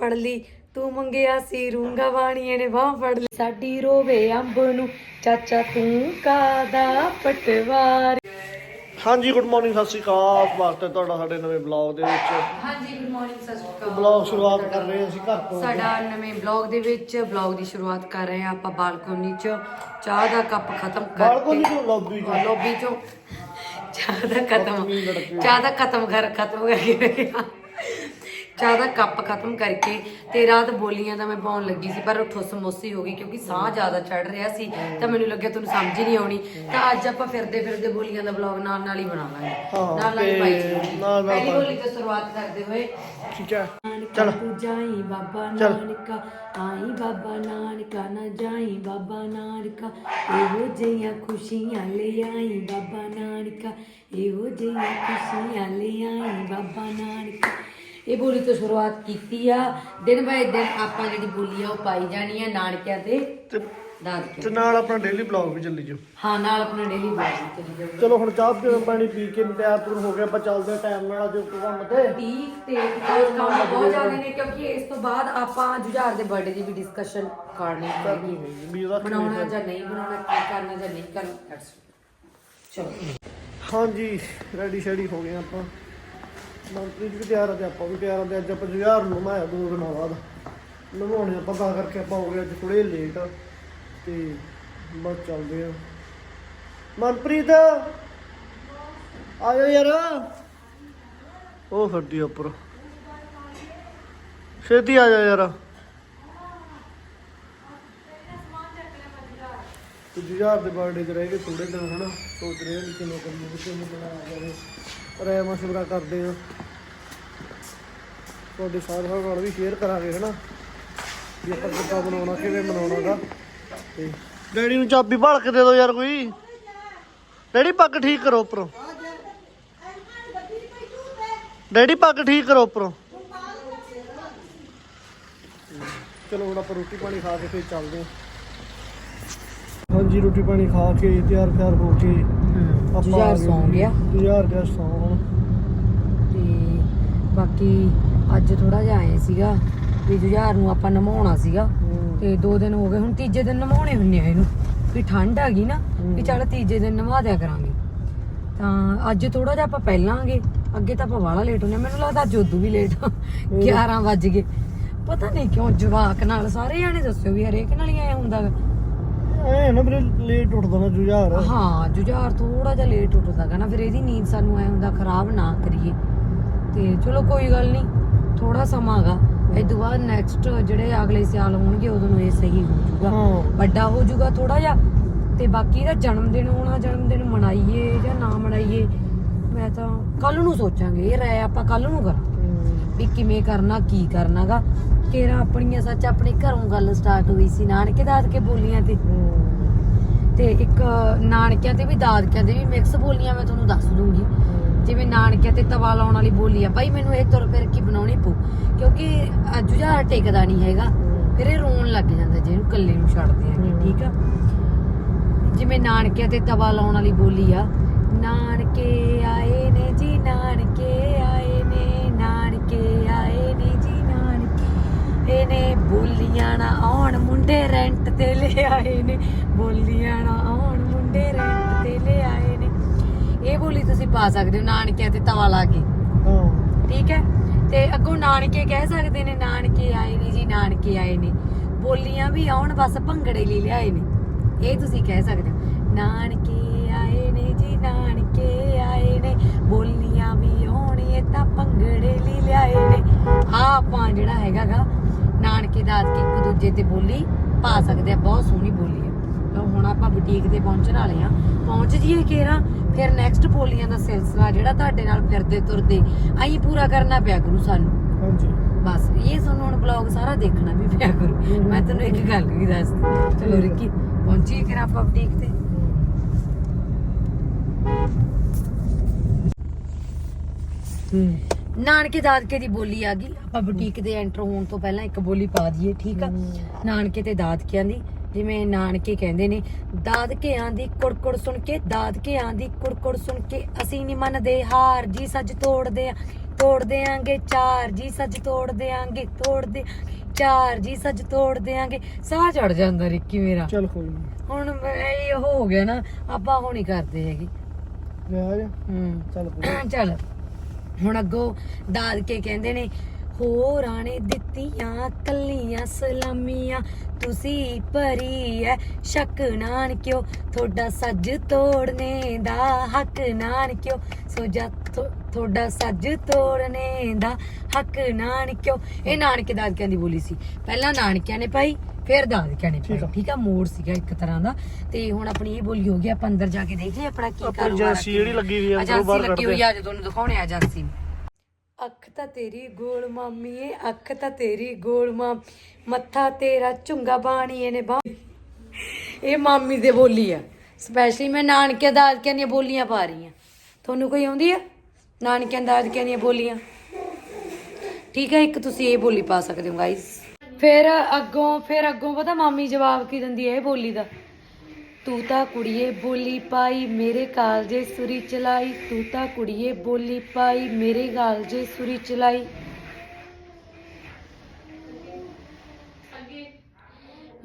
ਫੜ ਲਈ। ਤੂੰ ਮੰਗਿਆ ਸੀ ਰੂੰਗਾ ਬਾਣੀਏ ਨੇ ਬਾਹ ਫੜ ਲਈ। ਸਾਡੀ ਰੋਵੇ ਅੰਬ ਨੂੰ ਚਾਚਾ ਤੂੰ ਕਾਦਾ ਪਟਵਾਰ? ਹਾਂਜੀ ਗੁੱਡ ਮਾਰਨਿੰਗ ਸਤਿ ਸ਼੍ਰੀ ਅਕਾਲ। ਸਵਾਗਤ ਹੈ ਤੁਹਾਡਾ ਸਾਡੇ ਨਵੇਂ ਬਲੌਗ ਦੇ ਵਿੱਚ। ਹਾਂਜੀ ਗੁੱਡ ਮਾਰਨਿੰਗ ਸਤਿ ਸ਼੍ਰੀ ਅਕਾਲ। ਬਲੌਗ ਸ਼ੁਰੂਆਤ ਕਰ ਰਹੇ ਹਾਂ ਅਸੀਂ ਘਰ ਤੋਂ। ਸਾਡਾ ਨਵੇਂ ਬਲੌਗ ਦੇ ਵਿੱਚ ਬਲੌਗ ਦੀ ਸ਼ੁਰੂਆਤ ਕਰ ਰਹੇ ਹਾਂ ਆਪਾਂ ਬਾਲਕੋਨੀ 'ਚ। ਚਾਹ ਦਾ ਕੱਪ ਖਤਮ ਬਾਲਕੋਨੀ ਕਰਕੇ ਤੋਂ ਲੌਬੀ ਚ। ਲੌਬੀ 'ਚੋਂ। ਚਾਹ ਦਾ ਖਤਮ। ਚਾਹ ਦਾ ਖਤਮ ਕਰ ਖਤਮ ਕਰਕੇ ਚਾਹ ਦਾ ਕੱਪ ਖਤਮ ਕਰਕੇ ਤੇ ਰਾਤ ਬੋਲੀਆਂ ਦਾ ਮੈਂ ਪਾਉਣ ਲੱਗੀ ਸੀ ਪਰ ਉਹ ਠੁੱਸ ਮੋਸੀ ਹੋ ਗਈ ਕਿਉਂਕਿ ਸਾਹ ਜ਼ਿਆਦਾ ਚੜ ਰਿਹਾ ਸੀ ਤਾਂ ਮੈਨੂੰ ਲੱਗਿਆ ਤੁਹਾਨੂੰ ਸਮਝ ਹੀ ਨਹੀਂ ਆਉਣੀ। ਤਾਂ ਅੱਜ ਆਪਾਂ ਫਿਰਦੇ ਫਿਰਦੇ ਬੋਲੀਆਂ ਦਾ ਬਲੌਗ ਨਾਲ ਨਾਲ ਹੀ ਬਣਾ ਲਾਂਗੇ। ਨਾਲ ਨਾਲ ਹੀ ਪਾਈ ਨਾਲ ਪਹਿਲੀ। ਬੋਲੀ ਤੋਂ ਸ਼ੁਰੂਆਤ ਕਰਦੇ ਹੋਏ ਠੀਕ ਹੈ। ਚਲ। ਜਾਈ ਬਾਬਾ। ਨਾਨਕਾ ਆਈ ਬਾਬਾ ਨਾਨਕਾ ਨਾ ਜਾਈ ਬਾਬਾ ਨਾਨਕਾ ਇਹੋ ਜਿਹੀਆਂ ਖੁਸ਼ੀਆਂ ਲੈ ਆਈ ਬਾਬਾ ਨਾਨਕਾ ਇਹੋ ਜਿਹੀਆਂ ਖੁਸ਼ੀਆਂ ਲੈ ਆਈ ਬਾਬਾ ਨਾਨਕਾ। ਇਹ ਬੋਲੀ ਤੋਂ ਸ਼ੁਰੂਆਤ ਕੀਤੀ ਆ। ਦਿਨ ਬਾਏ ਦਿਨ ਆਪਾਂ ਜਿਹੜੀ ਬੋਲੀ ਆ ਉਹ ਪਾਈ ਜਾਣੀ ਆ ਨਾਨਕਿਆਂ ਤੇ ਤੇ ਦਾਦਕਿਆਂ ਤੇ ਨਾਲ ਆਪਣਾ ਡੇਲੀ ਬਲੌਗ ਵੀ ਚੱਲੀ ਜੋ ਹਾਂ ਨਾਲ ਆਪਣਾ ਡੇਲੀ ਬੋਲੀ ਚੱਲੀ ਜਾਊਗੀ ਚਲੋ ਹੁਣ ਚਾਹ ਪੀ- ਪਾਣੀ ਪੀ ਕੇ ਤਿਆਰ ਤੁਰ ਹੋ ਗਿਆ ਆਪਾਂ ਚੱਲਦੇ ਟਾਈਮ ਨਾਲ ਅੱਜ ਕੰਮ ਤੇ। ਵੀਕ ਤੇ ਬਹੁਤ ਕੰਮ ਬਹੁਤ ਜ਼ਿਆਦਾ ਨੇ ਕਿਉਂਕਿ ਇਸ ਤੋਂ ਬਾਅਦ ਆਪਾਂ ਜੁਝਾਰ ਦੇ ਬਰਥਡੇ ਦੀ ਵੀ ਡਿਸਕਸ਼ਨ ਕਰਨੀ ਹੈਗੀ ਵੀ ਉਹਦਾ ਬਣਾਉਣਾ ਜਾਂ ਨਹੀਂ ਬਣਾਉਣਾ ਕੀ ਕਰਨਾ ਜਾਂ ਨਹੀਂ ਕਰਨਾ. ਚਲੋ। ਹਾਂਜੀ ਰੈਡੀ ਸ਼ੈਡੀ ਹੋ ਗਏ ਆਪਾਂ। ਮਨਪ੍ਰੀਤ ਵੀ ਤਿਆਰ ਆ ਤੇ ਆਪਾਂ ਵੀ ਤਿਆਰ ਆ ਤੇ ਅੱਜ ਆਪਾਂ ਜੁਝਾਰ ਨੂੰ ਨਮਾਇਆ ਦੋ ਦਿਨਾਂ ਬਾਅਦ। ਨਮਾਉਣੇ ਆਪਾਂ ਤਾਂ ਕਰਕੇ ਆਪਾਂ ਹੋ ਗਏ ਅੱਜ ਥੋੜੇ ਲੇਟ ਤੇ ਬਸ ਚੱਲਦੇ ਆ। ਮਨਪ੍ਰੀਤ! ਆਇਓ ਯਾਰ। ਉਹ ਫਿਰਦੀ ਉੱਪਰ। ਛੇਤੀ ਆ ਜਾ ਯਾਰ। ਜੁਝਾਰ ਦੇ ਬਰਥਡੇ ਤੇ ਰਹਿ ਗਏ ਥੋੜੇ ਦਿਨ ਹਨਾ, ਸੋਚ ਰਹੇ ਹਾਂ ਕਿ ਕਿਵੇਂ ਕਰੀਏ, ਕਿਵੇਂ ਬਣਾਇਆ ਜਾਵੇ। ਰਾਏ ਮਸ਼ਵਰਾ ਕਰਦੇ ਆ ਤੁਹਾਡੇ ਸਾਰਿਆਂ ਨਾਲ ਵੀ ਸ਼ੇਅਰ ਕਰਾਂਗੇ, ਹਨਾ? ਵੀ ਆਪਾਂ ਕਿੱਦਾਂ ਬਣਾਉਣਾ ਕਿਵੇਂ ਬਣਾਉਣਾਗਾ ਤੇ ਡੈਡੀ ਨੂੰ ਚਾਬੀ ਭਲ ਕੇ ਦੇ ਦਿਓ ਯਾਰ ਕੋਈ। ਡੈਡੀ, ਪੱਗ ਠੀਕ ਕਰੋ ਉੱਪਰੋਂ। ਡੈਡੀ, ਪੱਗ ਠੀਕ ਕਰੋ ਉੱਪਰੋਂ। ਚਲੋ, ਹੁਣ ਆਪਾਂ ਰੋਟੀ ਪਾਣੀ ਖਾ ਕੇ ਫਿਰ ਚੱਲਦੇ ਹਾਂ। ਹਾਂਜੀ, ਰੋਟੀ ਪਾਣੀ ਖਾ ਕੇ ਤਿਆਰ ਫਿਆਰ ਹੋ ਕੇ। ਜੁਝਾਰ ਸੌਂ। ਗਿਆ ਜੁਝਾਰ ਗਿਆ ਸੌਂ ਤੇ ਬਾਕੀ ਅੱਜ ਥੋੜਾ ਜਿਹਾ ਆਏ ਸੀਗਾ ਵੀ ਜੁਝਾਰ ਨੂੰ ਆਪਾਂ ਨਮਾਉਣਾ ਸੀਗਾ। ਤੇ ਦੋ ਦਿਨ ਹੋ ਗਏ ਹੁਣ ਤੀਜੇ ਦਿਨ ਨਮਾਉਣੇ ਹੁੰਨੇ ਆ ਇਹਨੂੰ ਵੀ ਠੰਡ ਆ ਗਈ ਨਾ ਵੀ ਚੱਲ ਤੀਜੇ ਦਿਨ ਨਵਾ ਦਿਆ ਕਰਾਂਗੇ ਤਾਂ ਅੱਜ ਥੋੜਾ ਜਿਹਾ ਆਪਾਂ ਪਹਿਲਾਂ ਆਂਗੇ ਅੱਗੇ ਤਾਂ ਆਪਾਂ ਵਾਲਾ ਲੇਟ ਹੁੰਨੇ। ਮੈਨੂੰ ਲੱਗਦਾ ਅੱਜ ਉਦੋਂ ਵੀ ਲੇਟ 11 ਵੱਜ ਗਏ ਪਤਾ ਨਹੀਂ ਕਿਉਂ ਜਵਾਕ ਨਾਲ ਸਾਰੇ ਜਾਣੇ ਦੱਸਿਓ ਵੀ ਹਰੇਕ ਨਾਲ ਹੀ ਆਇਆ ਹੁੰਦਾ। ਐ ਨਾ ਵੀਰੇ ਲੇਟ ਉੱਠਦਾ ਨਾ ਜੁਝਾਰ। ਹਾਂ ਜੁਝਾਰ ਥੋੜਾ ਜਿਹਾ ਲੇਟ ਉੱਠਦਾ ਨਾ ਫਿਰ ਇਹਦੀ ਨੀਂਦ ਸਾਨੂੰ ਐ ਹੁੰਦਾ ਖਰਾਬ ਨਾ ਕਰੀਏ। ਤੇ ਚਲੋ ਕੋਈ ਗੱਲ ਨਹੀਂ ਥੋੜਾ ਸਮਾਂ ਗਾ ਇਹ ਤੋਂ ਬਾਅਦ ਨੈਕਸਟ ਜਿਹੜੇ ਅਗਲੇ ਸਾਲ ਹੋਣਗੇ ਉਦੋਂ ਨੂੰ ਇਹ ਸਹੀ ਹੋ ਜਾਊਗਾ। ਵੱਡਾ ਹੋ ਜਾਊਗਾ ਥੋੜਾ ਜਿਹਾ ਤੇ ਬਾਕੀ ਦਾ ਜਨਮ ਦਿਨ ਹੋਣਾ ਜਨਮ ਦਿਨ ਮਨਾਈਏ ਜਾਂ ਨਾ ਮਨਾਈਏ ਮੈਂ ਤਾਂ ਕੱਲ ਨੂੰ ਸੋਚਾਂਗੇ ਇਹ ਰਾਇ ਆਪਾਂ ਕੱਲ ਨੂੰ ਕਰਾਂ ਵੀ ਕਿਵੇਂ ਕਰਨਾ, ਕੀ ਕਰਨਾਗਾ। ਕਿਹੜਾ ਆਪਣੀਆਂ ਸੱਚ ਆਪਣੇ ਘਰੋਂ ਗੱਲ ਸਟਾਰਟ ਹੋਈ ਸੀ, ਨਾਨਕੇ ਦਾਦਕੇ ਬੋਲੀਆਂ ਤੇ। ਤੇ ਇੱਕ ਨਾਨਕਿਆਂ ਤੇ ਵੀ, ਦਾਦਕਿਆਂ ਤੇ ਵੀ ਮਿਕਸ ਬੋਲੀਆਂ ਮੈਂ ਤੁਹਾਨੂੰ ਦੱਸ ਦੂੰਗੀ। ਜਿਵੇਂ ਨਾਨਕਿਆਂ ਤੇ ਤਵਾ ਲਾਉਣ ਵਾਲੀ ਬੋਲੀ ਆ, ਭਾਈ ਮੈਨੂੰ ਇਹ ਤੁਰ ਫਿਰ ਕੀ ਬਣਾਉਣੀ ਪਊ। ਕਿਉਂਕਿ ਜੁਝਾਰ ਟਿਕਦਾ ਨਹੀਂ ਹੈਗਾ, ਫਿਰ ਇਹ ਰੋਣ ਲੱਗ ਜਾਂਦਾ ਜਿਹਨੂੰ ਕੱਲੇ ਨੂੰ ਛੱਡਦੇ ਆ ਠੀਕ ਆ? ਜਿਵੇਂ ਨਾਨਕਿਆਂ ਤੇ ਤਵਾ ਲਾਉਣ ਵਾਲੀ ਬੋਲੀ ਆ, ਨਾਨਕੇ ਆਏ ਨੇ ਜੀ, ਨਾਨਕੇ ਇਹਨੇ ਬੋਲੀਆਂ ਨਾ ਆਉਣ ਮੁੰਡੇ ਰੈਂਟ ਤੇ ਲੈ ਆਏ ਨੇ। ਬੋਲੀਆਂ ਨਾ ਆਉਣ ਮੁੰਡੇ ਰੈਂਟ ਤੇ ਲੈ ਆਏ ਨੇ। ਇਹ ਬੋਲੀ ਤੁਸੀਂ ਪਾ ਸਕਦੇ ਹੋ ਨਾਨਕਿਆਂ ਤੇ ਤਵਾ ਲਾ ਕੇ। ਹਾਂ। ਠੀਕ ਹੈ? ਤੇ ਅੱਗੋਂ ਨਾਨਕੇ ਕਹਿ ਸਕਦੇ ਨੇ ਨਾਨਕੇ ਆਏ ਨੇ ਜੀ ਨਾਨਕੇ ਆਏ ਨੇ। ਬੋਲੀਆਂ ਵੀ ਆਉਣ ਬਸ ਭੰਗੜੇ ਲਈ ਲਿਆਏ ਨੇ। ਇਹ ਤੁਸੀਂ ਕਹਿ ਸਕਦੇ ਹੋ। ਨਾਨਕੇ ਆਏ ਨੇ ਜੀ ਨਾਨਕੇ ਆਏ ਨੇ। ਬੋਲੀਆਂ ਵੀ ਆਉਣ ਇਹ ਤਾਂ ਭੰਗੜੇ ਲਈ ਲਿਆਏ ਨੇ। ਆ ਆਪਾਂ ਜਿਹੜਾ ਹੈਗਾਗਾ ਨਾਨਕੇ ਦਾਦਕੇ ਇੱਕ ਦੂਜੇ ਤੇ ਬੋਲੀ ਪਾ ਸਕਦੇ ਆ ਬਹੁਤ ਸੋਹਣੀ ਬੋਲੀ ਹੈ ਤਾਂ ਹੁਣ ਆਪਾਂ ਬੁਟੀਕ ਤੇ ਪਹੁੰਚਣ ਵਾਲੇ ਆ। ਪਹੁੰਚ ਜੀਏ ਕੇਰਾ ਫਿਰ ਨੈਕਸਟ ਬੋਲੀਆਂ ਦਾ ਸਿਲਸਿਲਾ ਜਿਹੜਾ ਤੁਹਾਡੇ ਨਾਲ ਫਿਰਦੇ ਤੁਰਦੇ ਆਈ ਪੂਰਾ ਕਰਨਾ ਪਿਆ ਕਰੂ ਸਾਨੂੰ। ਹਾਂਜੀ। ਬਸ ਇਹ ਤੁਹਾਨੂੰ ਹੁਣ ਬਲੌਗ ਸਾਰਾ ਦੇਖਣਾ ਵੀ ਪਿਆ ਕਰੂ। ਮੈਂ ਤੈਨੂੰ ਇੱਕ ਗੱਲ ਵੀ ਦੱਸਦੀ। ਚਲੋ ਰਿੱਕੀ ਪਹੁੰਚੀਏ ਕੇਰਾ ਆਪਾਂ ਬੁਟੀਕ ਤੇ। ਹੂੰ। ਨਾਨਕੇ ਦਾਦਕੇ ਦੀ ਬੋਲੀ ਆ ਗਈ। ਆਪਾਂ ਬੁਟੀਕ ਦੇ ਐਂਟਰ ਹੋਣ ਤੋਂ ਪਹਿਲਾਂ ਇੱਕ ਬੋਲੀ ਪਾ ਦਈਏ ਠੀਕ ਆ? ਨਾਨਕੇ ਤੇ ਦਾਦਕਿਆਂ ਦੀ ਜਿਵੇਂ ਨਾਨਕੇ ਕਹਿੰਦੇ ਨੇ ਦਾਦਕਿਆਂ ਦੀ ਕੁੜਕੁੜ ਸੁਣ ਕੇ ਦਾਦਕਿਆਂ ਦੀ ਕੁੜਕੁੜ ਸੁਣ ਕੇ ਅਸੀਂ ਨਹੀਂ ਮੰਨਦੇ ਹਾਰ ਜੀ ਸੱਜ ਤੋੜਦੇ ਆ ਤੋੜ ਦੇਾਂਗੇ ਚਾਰ ਜੀ ਸੱਜ ਤੋੜ ਦੇਾਂਗੇ ਤੋੜ ਦੇ ਚਾਰ ਜੀ ਸੱਜ ਤੋੜ ਦੇਾਂਗੇ ਸਾਹ ਚੜ ਜਾਂਦਾ ਰਿੱਕੀ ਮੇਰਾ। ਚੱਲ ਕੋਈ ਨਹੀਂ ਹੁਣ ਇਹ ਹੋ ਗਿਆ ਨਾ ਆਪਾਂ ਹੁਣ ਹੀ ਕਰਦੇ ਹੈਗੇ। ਜਾ। ਹੂੰ। ਚੱਲ ਕੋਈ ਚੱਲ। ਹੁਣ ਅੱਗੋਂ ਦਾਦਕੇ ਕਹਿੰਦੇ ਨੇ, ਹੋ ਰਾਣੇ ਦਿੱਤੀਆਂ ਕੱਲੀਆਂ ਸਲਾਮੀਆਂ, ਤੁਸੀਂ ਭਰੀ ਐ ਸ਼ੱਕ ਨਾਨਕਿਓ ਤੁਹਾਡਾ ਸੱਜ ਤੋੜਨੇ ਦਾ ਹੱਕ ਨਾਨਕਿਓ ਸੋ ਜਾ ਥੋ- ਤੁਹਾਡਾ ਸੱਜ ਤੋੜਨੇ ਦਾ ਹੱਕ ਨਾਨਕਿਓ ਇਹ ਨਾਨਕੇ ਦਾਦਕਿਆਂ ਦੀ ਬੋਲੀ ਸੀ। ਪਹਿਲਾਂ ਨਾਨਕਿਆਂ ਨੇ ਪਾਈ ਫਿਰ ਦਾਦਕਿਆਂ ਨੇ ਠੀਕ ਪਾਈ ਆ। ਠੀਕ ਆ ਮੋੜ ਸੀਗਾ ਇੱਕ ਤਰ੍ਹਾਂ ਦਾ। ਤੇ ਹੁਣ ਆਪਣੀ ਇਹ ਬੋਲੀ ਹੋ ਗਈ ਆਪਾਂ ਅੰਦਰ ਜਾ ਕੇ ਦੇਖ ਲਈ ਆਪਣਾ ਕੀ ਆਪਣੀ ਕਾਰੋਬਾਰ ਏਜੰਸੀ ਜਿਹੜੀ ਲੱਗੀ ਹੋਈ ਆ, ਅੰਦਰੋਂ ਏਜੰਸੀ ਬਾਹਰ ਲੱਗੀ ਕੱਢਦੇ ਹੋਈ ਆ ਅੱਜ ਤੁਹਾਨੂੰ ਦਿਖਾਉਣੇ ਆ ਏਜੰਸੀ ਅੱਖ ਤਾਂ ਤੇਰੀ ਗੋਲ ਮਾਮੀਏ ਅੱਖ ਤਾਂ ਤੇਰੀ ਗੋਲ ਮਾਮ ਮੱਥਾ ਤੇਰਾ ਝੁੰਗਾ ਬਾਣੀਏ ਨੇ ਬਾ ਇਹ ਮਾਮੀ ਦੇ ਬੋਲੀ ਆ। ਸਪੈਸ਼ਲੀ ਮੈਂ ਨਾਨਕੇ ਦਾਦਕਿਆਂ ਦੀਆਂ ਬੋਲੀਆਂ ਪਾ ਰਹੀ ਆ। ਤੁਹਾਨੂੰ ਕੋਈ ਆਉਂਦੀ ਆ? ਨਾਨਕਿਆਂ ਦਾਦਕਿਆਂ ਦੀਆਂ ਬੋਲੀਆਂ? ਠੀਕ ਹੈ ਇੱਕ ਤੁਸੀਂ ਇਹ ਬੋਲੀ ਪਾ ਸਕਦੇ ਹੋ ਗਾਇਸ ਫਿਰ ਅੱਗੋਂ ਫਿਰ ਅੱਗੋਂ ਪਤਾ ਮਾਮੀ ਜਵਾਬ ਕੀ ਦਿੰਦੀ ਹੈ ਇਹ ਬੋਲੀ ਦਾ? ਤੂੰ ਤਾਂ ਕੁੜੀਏ ਬੋਲੀ ਪਾਈ, ਮੇਰੇ ਕਾਲਜੇ ਸੁਰੀ ਚਲਾਈ। ਤੂੰ ਤਾਂ ਕੁੜੀਏ ਬੋਲੀ ਪਾਈ, ਮੇਰੇ ਕਾਲਜੇ ਸੁਰੀ ਚਲਾਈ।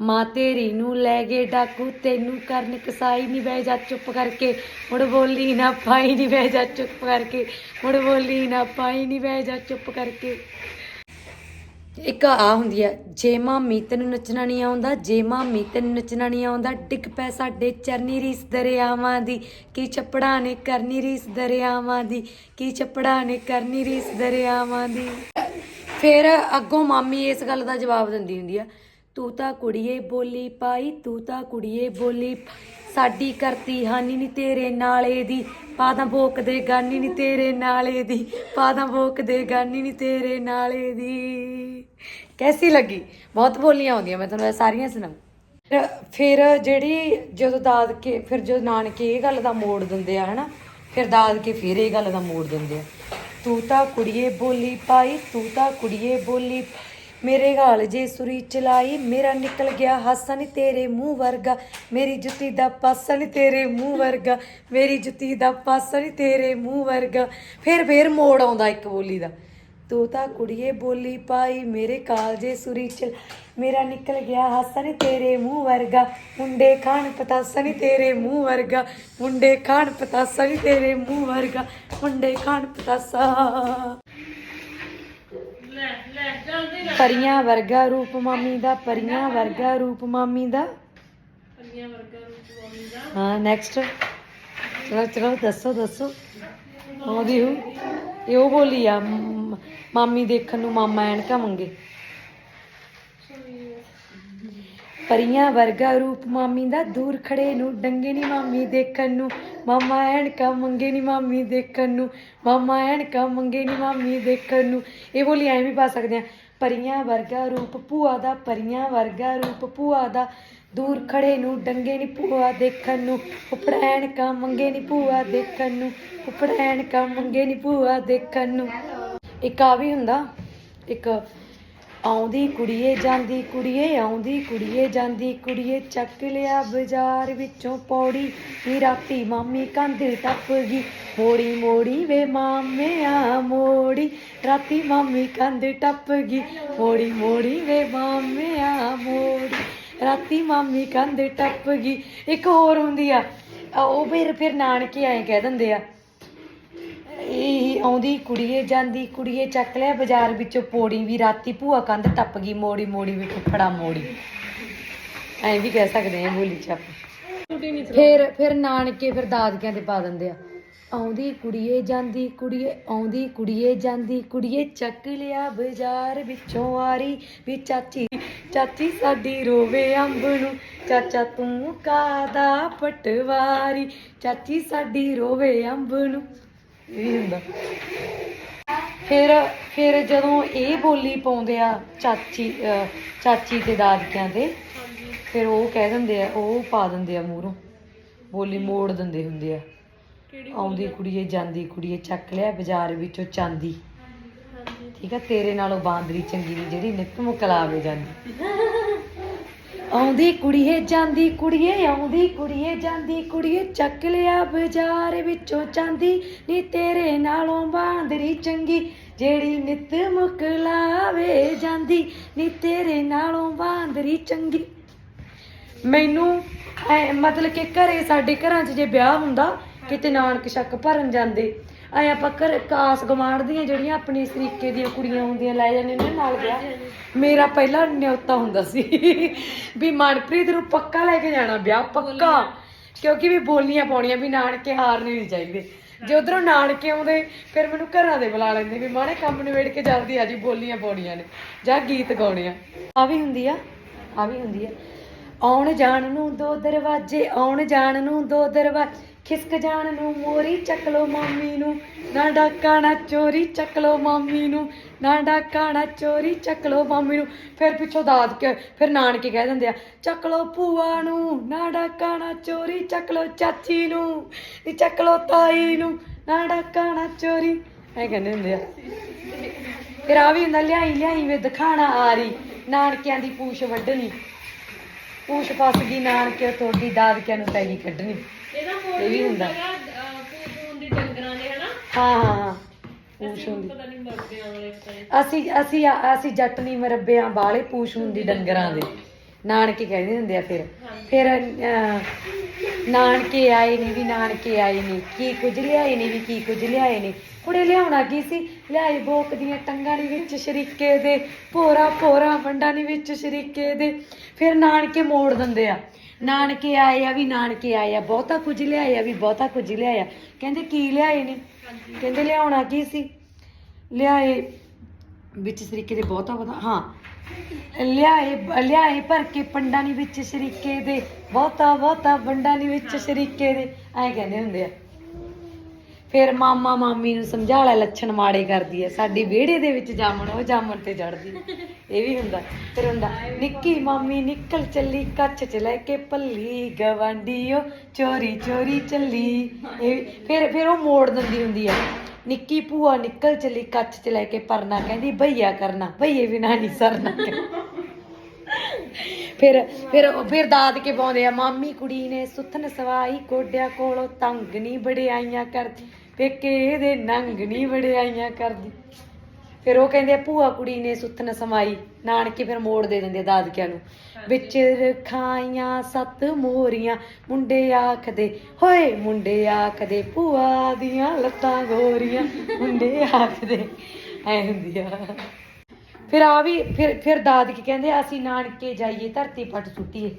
ਮਾਂ ਤੇਰੀ ਨੂੰ ਲੈ ਗਏ ਡਾਕੂ, ਤੈਨੂੰ ਕਰਨ ਕਸਾਈ ਨਹੀਂ ਬਹਿ ਜਾ ਚੁੱਪ ਕਰਕੇ। ਮੁੜ ਬੋਲੀ ਨਾ ਪਾਈ ਨਹੀਂ ਬਹਿ ਜਾ ਚੁੱਪ ਕਰਕੇ। ਮੁੜ ਬੋਲੀ ਨਾ ਪਾਈ ਨਹੀਂ ਬਹਿ ਜਾ ਚੁੱਪ ਕਰਕੇ। ਇੱਕ ਆ ਹੁੰਦੀ ਹੈ, ਜੇ ਮਾਮੀ ਤੈਨੂੰ ਨੱਚਣਾ ਨਹੀਂ ਆਉਂਦਾ, ਜੇ ਮਾਮੀ ਤੈਨੂੰ ਨੱਚਣਾ ਨਹੀਂ ਆਉਂਦਾ, ਡਿੱਗ ਪੈ ਸਾਡੇ ਚਰਨੀ ਰੀਸ ਦਰਿਆਵਾਂ ਦੀ, ਕੀ ਚੱਪੜਾ ਨੇ ਕਰਨੀ ਰੀਸ ਦਰਿਆਵਾਂ ਦੀ, ਕੀ ਚੱਪੜਾ ਨੇ ਕਰਨੀ ਰੀਸ ਦਰਿਆਵਾਂ ਦੀ ਫਿਰ ਅੱਗੋਂ ਮਾਮੀ ਇਸ ਗੱਲ ਦਾ ਜਵਾਬ ਦਿੰਦੀ ਹੁੰਦੀ ਆ, ਤੂੰ ਤਾਂ ਕੁੜੀਏ ਬੋਲੀ ਪਾਈ, ਤੂੰ ਤਾਂ ਕੁੜੀਏ ਬੋਲੀ ਪਾਈ। ਸਾਡੀ ਕਰਤੀ ਹਾਨੀ ਨੀ ਤੇਰੇ ਨਾਲੇ ਦੀ। ਪਾਦਾਂ ਭੋਕਦੇ ਗਾਨੀ ਨੀ ਤੇਰੇ ਨਾਲੇ ਦੀ। ਪਾਦਾਂ ਭੋਕਦੇ ਗਾਨੀ ਨੀ ਤੇਰੇ ਨਾਲੇ ਦੀ। ਕੈਸੀ ਲੱਗੀ? ਬਹੁਤ ਬੋਲੀਆਂ ਆਉਂਦੀਆਂ, ਮੈਂ ਤੁਹਾਨੂੰ ਇਹ ਸਾਰੀਆਂ ਸੁਣਾਉ ਫਿਰ- ਫਿਰ ਜਿਹੜੀ ਜਦੋਂ ਦਾਦਕੇ ਫਿਰ ਜਦੋਂ ਨਾਨਕੇ ਇਹ ਗੱਲ ਦਾ ਮੋੜ ਦਿੰਦੇ ਆ, ਹਨਾ? ਫਿਰ ਦਾਦਕੇ ਫਿਰ ਇਹ ਗੱਲ ਦਾ ਮੋੜ ਦਿੰਦੇ ਆ। ਤੂੰ ਤਾਂ ਕੁੜੀਏ ਬੋਲੀ ਪਾਈ, ਤੂੰ ਤਾਂ ਕੁੜੀਏ ਬੋਲੀ ਮੇਰੇ ਗਾਲ ਜੇ ਸੁਰੀ ਚਲਾਈ, ਮੇਰਾ ਨਿਕਲ ਗਿਆ ਹਾਸਾ ਨੀ ਤੇਰੇ ਮੂੰਹ ਵਰਗਾ। ਮੇਰੀ ਜੁੱਤੀ ਦਾ ਪਾਸਾ ਨੀ ਤੇਰੇ ਮੂੰਹ ਵਰਗਾ। ਮੇਰੀ ਜੁੱਤੀ ਦਾ ਪਾਸਾ ਨੀ ਤੇਰੇ ਮੂੰਹ ਵਰਗਾ। ਫਿਰ ਫਿਰ ਮੋੜ ਆਉਂਦਾ ਇੱਕ ਬੋਲੀ ਦਾ। ਤੂੰ ਤਾਂ ਕੁੜੀਏ ਬੋਲੀ ਪਾਈ, ਮੇਰੇ ਕਾਲਜੇ ਸੁਰੀ ਚਲ। ਮੇਰਾ ਨਿਕਲ ਗਿਆ ਹਾਸਾ ਨੀ ਤੇਰੇ ਮੂੰਹ ਵਰਗਾ। ਮੁੰਡੇ ਖਾਣ ਪਤਾਸਾ ਨੀ ਤੇਰੇ ਮੂੰਹ ਵਰਗਾ। ਮੁੰਡੇ ਖਾਣ ਪਤਾਸਾ ਨੀ ਤੇਰੇ ਮੂੰਹ ਵਰਗਾ। ਮੁੰਡੇ ਖਾਣ ਪਤਾਸਾ। ਪਰੀਆਂ ਵਰਗਾ ਰੂਪ ਮਾਮੀ ਦਾ ਪਰੀਆਂ ਵਰਗਾ ਰੂਪ ਮਾਮੀ ਦਾ। ਪਰੀਆਂ ਵਰਗਾ ਰੂਪ ਮਾਮੀ ਦਾ। ਹਾਂ ਨੈਕਸਟ ਚਲੋ ਚਲੋ ਦੱਸੋ ਦੱਸੋ। ਆਉਂਦੀ ਹੂੰ ਇਹ ਉਹ ਬੋਲੀ ਆ ਮਾਮੀ ਦੇਖਣ ਨੂੰ ਮਾਮਾ ਐਨਕਾ ਮੰਗੇ ਪਰੀਆਂ ਵਰਗਾ ਰੂਪ ਮਾਮੀ ਦਾ ਦੂਰ ਖੜੇ ਨੂੰ, ਡੰਗੇ ਨੀ ਮਾਮੀ ਦੇਖਣ ਨੂੰ, ਮਾਮਾ ਐਨਕਾ ਮੰਗੇ ਨੀ ਮਾਮੀ ਦੇਖਣ ਨੂੰ, ਮਾਮਾ ਐਨਕਾ ਮੰਗੇ ਨੀ ਮਾਮੀ ਦੇਖਣ ਨੂੰ। ਇਹ ਬੋਲੀ ਐਵੇਂ ਵੀ ਪਾ ਸਕਦੇ ਆ, ਪਰੀਆਂ ਵਰਗਾ ਰੂਪ, ਭੂਆ ਦਾ ਪਰੀਆਂ ਵਰਗਾ ਰੂਪ, ਭੂਆ ਦਾ ਦੂਰ ਖੜੇ ਨੂੰ, ਡੰਗੇ ਨਹੀਂ ਭੂਆ ਦੇਖਣ ਨੂੰ ਉੱਪੜ ਐਨਕਾ ਮੰਗੇ ਨੀ ਭੂਆ ਦੇਖਣ ਨੂੰ ਉੱਪੜ ਐਨਕਾ ਮੰਗੇ ਨਹੀਂ ਭੂਆ ਦੇਖਣ ਨੂੰ। ਇੱਕ ਆ ਵੀ ਹੁੰਦਾ, ਇੱਕ ਆਉਂਦੀ ਕੁੜੀਏ ਜਾਂਦੀ ਕੁੜੀਏ, ਆਉਂਦੀ ਕੁੜੀਏ ਜਾਂਦੀ ਕੁੜੀਏ, ਚੱਕ ਲਿਆ ਬਾਜ਼ਾਰ ਵਿੱਚੋਂ ਪੌੜੀ। ਨੀ ਰਾਤੀ ਮਾਮੀ ਕੰਧ ਟੱਪ ਗਈ ਮੋੜੀ ਮੋੜੀ ਵੇ ਮਾਮਿਆ ਮੋੜੀ। ਰਾਤੀ ਮਾਮੀ ਕੰਧ ਟੱਪ ਗਈ ਮੋੜੀ ਮੋੜੀ ਵੇ ਮਾਮਿਆ ਮੋੜੀ। ਰਾਤੀ ਮਾਮੀ ਕੰਧ ਟੱਪ ਗਈ, ਇੱਕ ਹੋਰ ਹੁੰਦੀ ਆ, ਉਹ ਫਿਰ ਫਿਰ ਨਾਨਕੇ ਆਏ ਕਹਿ ਦਿੰਦੇ ਆ ਇਹ ਆਉਂਦੀ ਕੁੜੀਏ, ਜਾਂਦੀ ਕੁੜੀਏ, ਚੱਕ ਲਿਆ ਬਾਜ਼ਾਰ ਵਿੱਚੋਂ ਪੌੜੀ ਵੀ, ਰਾਤੀ ਭੂਆ ਕੰਧ ਟੱਪ ਗਈ, ਮੋੜੀ ਮੋੜੀ ਵੀ ਫੁੱਫੜਾ ਮੋੜੀ। ਐਂ ਵੀ ਕਹਿ ਸਕਦੇ ਆ ਬੋਲੀ ਚ ਆਪਾਂ। ਫਿਰ ਫਿਰ ਨਾਨਕੇ, ਫਿਰ ਦਾਦਕਿਆਂ ਤੇ ਪਾ ਦਿੰਦੇ ਆ। ਆਉਂਦੀ ਕੁੜੀਏ, ਜਾਂਦੀ ਕੁੜੀਏ, ਆਉਂਦੀ ਕੁੜੀਏ, ਜਾਂਦੀ ਕੁੜੀਏ, ਚੱਕ ਲਿਆ ਬਾਜ਼ਾਰ ਵਿੱਚੋਂ ਆਰੀ ਵੀ ਚਾਚੀ ਚਾਚੀ ਸਾਡੀ ਰੋਵੇ ਅੰਬ ਨੂੰ। ਚਾਚਾ ਤੂੰ ਕਾਦਾ ਪਟਵਾਰੀ? ਚਾਚੀ ਸਾਡੀ ਰੋਵੇ ਅੰਬ ਨੂੰ। ਇਹ ਵੀ ਹੁੰਦਾ। ਫਿਰ ਫਿਰ ਜਦੋਂ ਇਹ ਬੋਲੀ ਪਾਉਂਦੇ ਆ ਚਾਚੀ ਅਹ ਚਾਚੀ ਤੇ ਦਾਦਕਿਆਂ ਤੇ ਫਿਰ ਉਹ ਕਹਿ ਦਿੰਦੇ ਆ ਉਹ ਪਾ ਦਿੰਦੇ ਆ ਮੂਹਰੋਂ। ਬੋਲੀ ਮੋੜ ਦਿੰਦੇ ਹੁੰਦੇ ਆ। ਆਉਂਦੀ ਕੁੜੀਏ ਜਾਂਦੀ ਕੁੜੀਏ ਚੱਕ ਲਿਆ ਬਾਜ਼ਾਰ ਵਿੱਚੋਂ ਚਾਂਦੀ। ਠੀਕ ਆ ਤੇਰੇ ਨਾਲੋਂ ਬਾਂਦਰੀ ਚੰਗੀ ਨਹੀਂ ਜਿਹੜੀ ਨਿੱਤ ਮੁਕਲਾਵੇ ਜਾਂਦੀ। ਆਉਂਦੀ ਕੁੜੀਏ ਜਾਂਦੀ ਕੁੜੀਏ, ਆਉਂਦੀ ਕੁੜੀਏ ਜਾਂਦੀ ਕੁੜੀਏ, ਚੱਕ ਲਿਆ ਬਾਜ਼ਾਰ ਵਿੱਚੋਂ ਚਾਂਦੀ, ਨੀ ਤੇਰੇ ਨਾਲੋਂ ਬਾਂਦਰੀ ਚੰਗੀ, ਜਿਹੜੀ ਨਿਤ ਮੁਕਲਾਵੇ ਜਾਂਦੀ, ਨੀ ਤੇਰੇ ਨਾਲੋਂ ਬਾਂਦਰੀ ਚੰਗੀ। ਮੈਨੂੰ ਐ ਮਤਲਬ ਕਿ ਘਰੇ ਸਾਡੇ ਘਰਾਂ 'ਚ ਜੇ ਵਿਆਹ ਹੁੰਦਾ, ਕਿਤੇ ਨਾਨਕ ਸ਼ੱਕ ਭਰਨ ਜਾਂਦੇ ਐ ਆਪਾਂ ਘਰ ਕਾਸ ਗਵਾਂਢ ਦੀਆਂ ਜਿਹੜੀਆਂ ਆਪਣੀ ਸਰੀਕੇ ਦੀਆਂ ਕੁੜੀਆਂ ਹੁੰਦੀਆਂ ਲੈ ਜਾਂਦੇ ਨੇ ਨਾਲ ਵਿਆਹ। ਮੇਰਾ ਪਹਿਲਾ ਨਿਯੋਤਾ ਹੁੰਦਾ ਸੀ ਵੀ ਮਨਪ੍ਰੀਤ ਨੂੰ ਪੱਕਾ ਲੈ ਕੇ ਜਾਣਾ ਵਿਆਹ ਪੱਕਾ। ਕਿਉਂਕਿ ਵੀ ਬੋਲੀਆਂ ਪਾਉਣੀਆਂ ਵੀ ਨਾਨਕੇ ਹਾਰਨੇ ਨਹੀਂ ਚਾਹੀਦੇ। ਜੇ ਉਧਰੋਂ ਨਾਨਕੇ ਆਉਂਦੇ ਫਿਰ ਮੈਨੂੰ ਘਰਾਂ ਦੇ ਬੁਲਾ ਲੈਂਦੇ ਵੀ ਮਾਣੇ ਕੰਮ ਨਿਬੇੜ ਕੇ ਜਲਦੀ ਆ ਜੀ ਬੋਲੀਆਂ ਪਾਉਣੀਆਂ ਨੇ ਜਾਂ ਗੀਤ ਗਾਉਣੇ ਆ ਆ ਵੀ ਹੁੰਦੀ ਆ ਆ ਵੀ ਹੁੰਦੀ ਆ। ਆਉਣ ਜਾਣ ਨੂੰ ਦੋ ਦਰਵਾਜ਼ੇ ਆਉਣ ਜਾਣ ਨੂੰ ਦੋ ਦਰਵਾਜ਼ੇ ਖਿਸਕ ਜਾਣ ਨੂੰ ਮੋਰੀ ਚੱਕ ਲੋ ਮਾਮੀ ਨੂੰ, ਨਾ ਡਾਕਾ, ਨਾ ਚੋਰੀ ਚੱਕ ਲੋ ਮਾਮੀ ਨੂੰ, ਨਾ ਡਾਕਾ, ਨਾ ਚੋਰੀ ਚੱਕ ਲੋ ਮਾਮੀ ਨੂੰ। ਫਿਰ ਪਿੱਛੋਂ ਦਾਦ ਕੇ ਫਿਰ ਨਾਨਕੇ ਕਹਿ ਦਿੰਦੇ ਆ, ਚੱਕ ਲੋ ਭੂਆ ਨੂੰ, ਨਾ ਡਾਕਾ, ਨਾ ਚੋਰੀ ਚੱਕ ਲੋ ਚਾਚੀ ਨੂੰ ਨੀ ਚੱਕ ਲੋ ਤਾਈ ਨੂੰ, ਨਾ ਡਾਕਾ, ਨਾ ਚੋਰੀ। ਐ ਕਹਿੰਦੇ ਹੁੰਦੇ ਆ। ਫਿਰ ਆ ਵੀ ਹੁੰਦਾ, ਲਿਆਈ ਲਿਆਈ ਵੇ ਦਿਖਾਣਾ ਆਰੀ, ਨਾਨਕਿਆਂ ਦੀ ਪੂਛ ਵੱਢਣੀ। ਪੂਛ ਫਸ ਗਈ ਨਾਨਕੇ ਤੁਹਾਡੀ ਦਾਦਕਿਆਂ ਨੂੰ ਪੈਗੀ ਕੱਢਣੀ। ਇਹਦਾ ਇਹ ਵੀ ਹੁੰਦਾ। ਫੋਨ ਦੀ ਡੰਗਰਾਂ ਦੇ ਹਨਾ? ਹਾਂ ਹਾਂ ਹਾਂ। ਪੂਛ ਹੁੰਦੀ। ਪਤਾ ਨਹੀਂ ਮਰਦਿਆਂ ਵਾਲੇ ਟਾਈਮ ਅਸੀਂ ਅਸੀਂ ਅਸੀਂ ਜੱਟ ਨਹੀਂ ਮਰੱਬਿਆਂ ਬਾਲੇ ਪੂਛ ਹੁੰਦੀ ਡੰਗਰਾਂ ਦੇ। ਨਾਨਕੇ ਕਹਿੰਦੇ ਹੁੰਦੇ ਆ ਫਿਰ। ਫਿਰ ਅਹ, ਨਾਨਕੇ ਆਏ ਨੇ ਵੀ ਨਾਨਕੇ ਆਏ ਨੇ। ਕੀ ਕੁਝ ਲਿਆਏ ਨੇ ਵੀ ਕੀ ਕੁਝ ਲਿਆਏ ਨੇ। ਕੁੜੇ ਲਿਆਉਣਾ ਕੀ ਸੀ? ਲਿਆਏ ਬੋਕ ਦੀਆਂ ਟੰਗਾਂ ਦੇ ਵਿੱਚ ਸ਼ਰੀਕੇ ਦੇ। ਭੋਰਾ ਭੋਰਾ ਵੰਡਾਂ ਦੇ ਵਿੱਚ ਸ਼ਰੀਕੇ ਦੇ। ਫਿਰ ਨਾਨਕੇ ਮੋੜ ਦਿੰਦੇ ਆ। ਨਾਨਕੇ ਆਏ ਆ ਵੀ ਨਾਨਕੇ ਆਏ ਆ। ਬਹੁਤਾ ਕੁਝ ਲਿਆਏ ਆ ਵੀ ਬਹੁਤਾ ਕੁਝ ਲਿਆਇਆ ਕਹਿੰਦੇ ਕੀ ਲਿਆਏ ਨੇ? ਕਹਿੰਦੇ ਲਿਆਉਣਾ ਕੀ ਸੀ? ਲਿਆਏ ਵਿੱਚ ਸ਼ਰੀਕੇ ਦੇ ਬਹੁਤਾ ਬਹੁਤਾ ਹਾਂ ਲਿਆਏ ਲਿਆਏ ਭਰ ਕੇ ਪੰਡਾਂ ਦੇ ਵਿੱਚ ਸ਼ਰੀਕੇ ਦੇ, ਬਹੁਤਾ ਬਹੁਤਾ ਵੰਡਾਂ ਦੇ ਵਿੱਚ ਸ਼ਰੀਕੇ ਦੇ, ਐਂ ਕਹਿੰਦੇ ਹੁੰਦੇ ਆ। ਫਿਰ ਮਾਮਾ ਮਾਮੀ ਨੂੰ ਸਮਝਾ ਲੈ ਲੱਛਣ ਮਾੜੇ ਕਰਦੀ ਐ, ਸਾਡੀ ਵਿਹੜੇ ਦੇ ਵਿੱਚ ਜਾਮਣ, ਉਹ ਜਾਮਣ ਤੇ ਚੜਦੀ ਇਹ ਵੀ ਹੁੰਦਾ, ਫਿਰ ਹੁੰਦਾ, ਨਿੱਕੀ ਮਾਮੀ ਨਿਕਲ ਚੱਲੀ ਕੱਚ ਚ ਲੈ ਕੇ ਪੱਲੀ ਗਵਾਂਡੀਓ ਚੋਰੀ ਚੋਰੀ ਚੱਲੀ। ਇਹ ਵੀ- ਫਿਰ ਫਿਰ ਉਹ ਮੋੜ ਦਿੰਦੀ ਹੁੰਦੀ ਆ ਨਿੱਕੀ ਭੂਆ ਨਿਕਲ ਚੱਲੀ ਕੱਚ ਚ ਲੈ ਕੇ ਪਰਨਾ, ਕਹਿੰਦੀ ਭਈਆ ਕਰਨਾ ਭਈਏ ਬਿਨਾ ਨਹੀਂ ਸਰਨਾ। ਫਿਰ ਫਿਰ ਫਿਰ ਦਾਦ ਕੇ ਪਾਉਂਦੇ ਆ, ਮਾਮੀ ਕੁੜੀ ਨੇ ਸੁੱਥਨ ਸਵਾਈ ਕੋਡਿਆਂ ਕੋਲੋਂ ਤੰਗ ਨਹੀਂ ਬੜਿਆਈਆਂ ਕਰਦੀ, ਪੇਕੇ ਇਹਦੇ ਨੰਗ ਨਹੀਂ ਬੜਿਆਈਆਂ ਕਰਦੀ। ਫਿਰ ਉਹ ਕਹਿੰਦੇ ਆ, ਭੂਆ ਕੁੜੀ ਨੇ ਸੁੱਥਨ ਸਮਾਈ ਨਾਨਕੇ ਫਿਰ ਮੋੜ ਦੇ ਦਿੰਦੇ ਆ ਦਾਦਕਿਆਂ ਨੂੰ। ਵਿੱਚ ਰਖਾਈਆਂ ਸੱਤ ਮੋਰੀਆਂ ਮੁੰਡੇ ਆਖਦੇ ਹੋਏ ਮੁੰਡੇ ਆਖਦੇ ਭੂਆ ਦੀਆਂ ਲੱਤਾਂ ਗੋਰੀਆਂ ਮੁੰਡੇ ਆਖਦੇ ਐ ਹੁੰਦੀ ਆ। ਫਿਰ ਆ ਵੀ ਫਿਰ ਫਿਰ ਦਾਦਕੇ ਕਹਿੰਦੇ ਅਸੀਂ ਨਾਨਕੇ ਜਾਈਏ ਧਰਤੀ ਪੱਟ ਸੁੱਟੀਏ।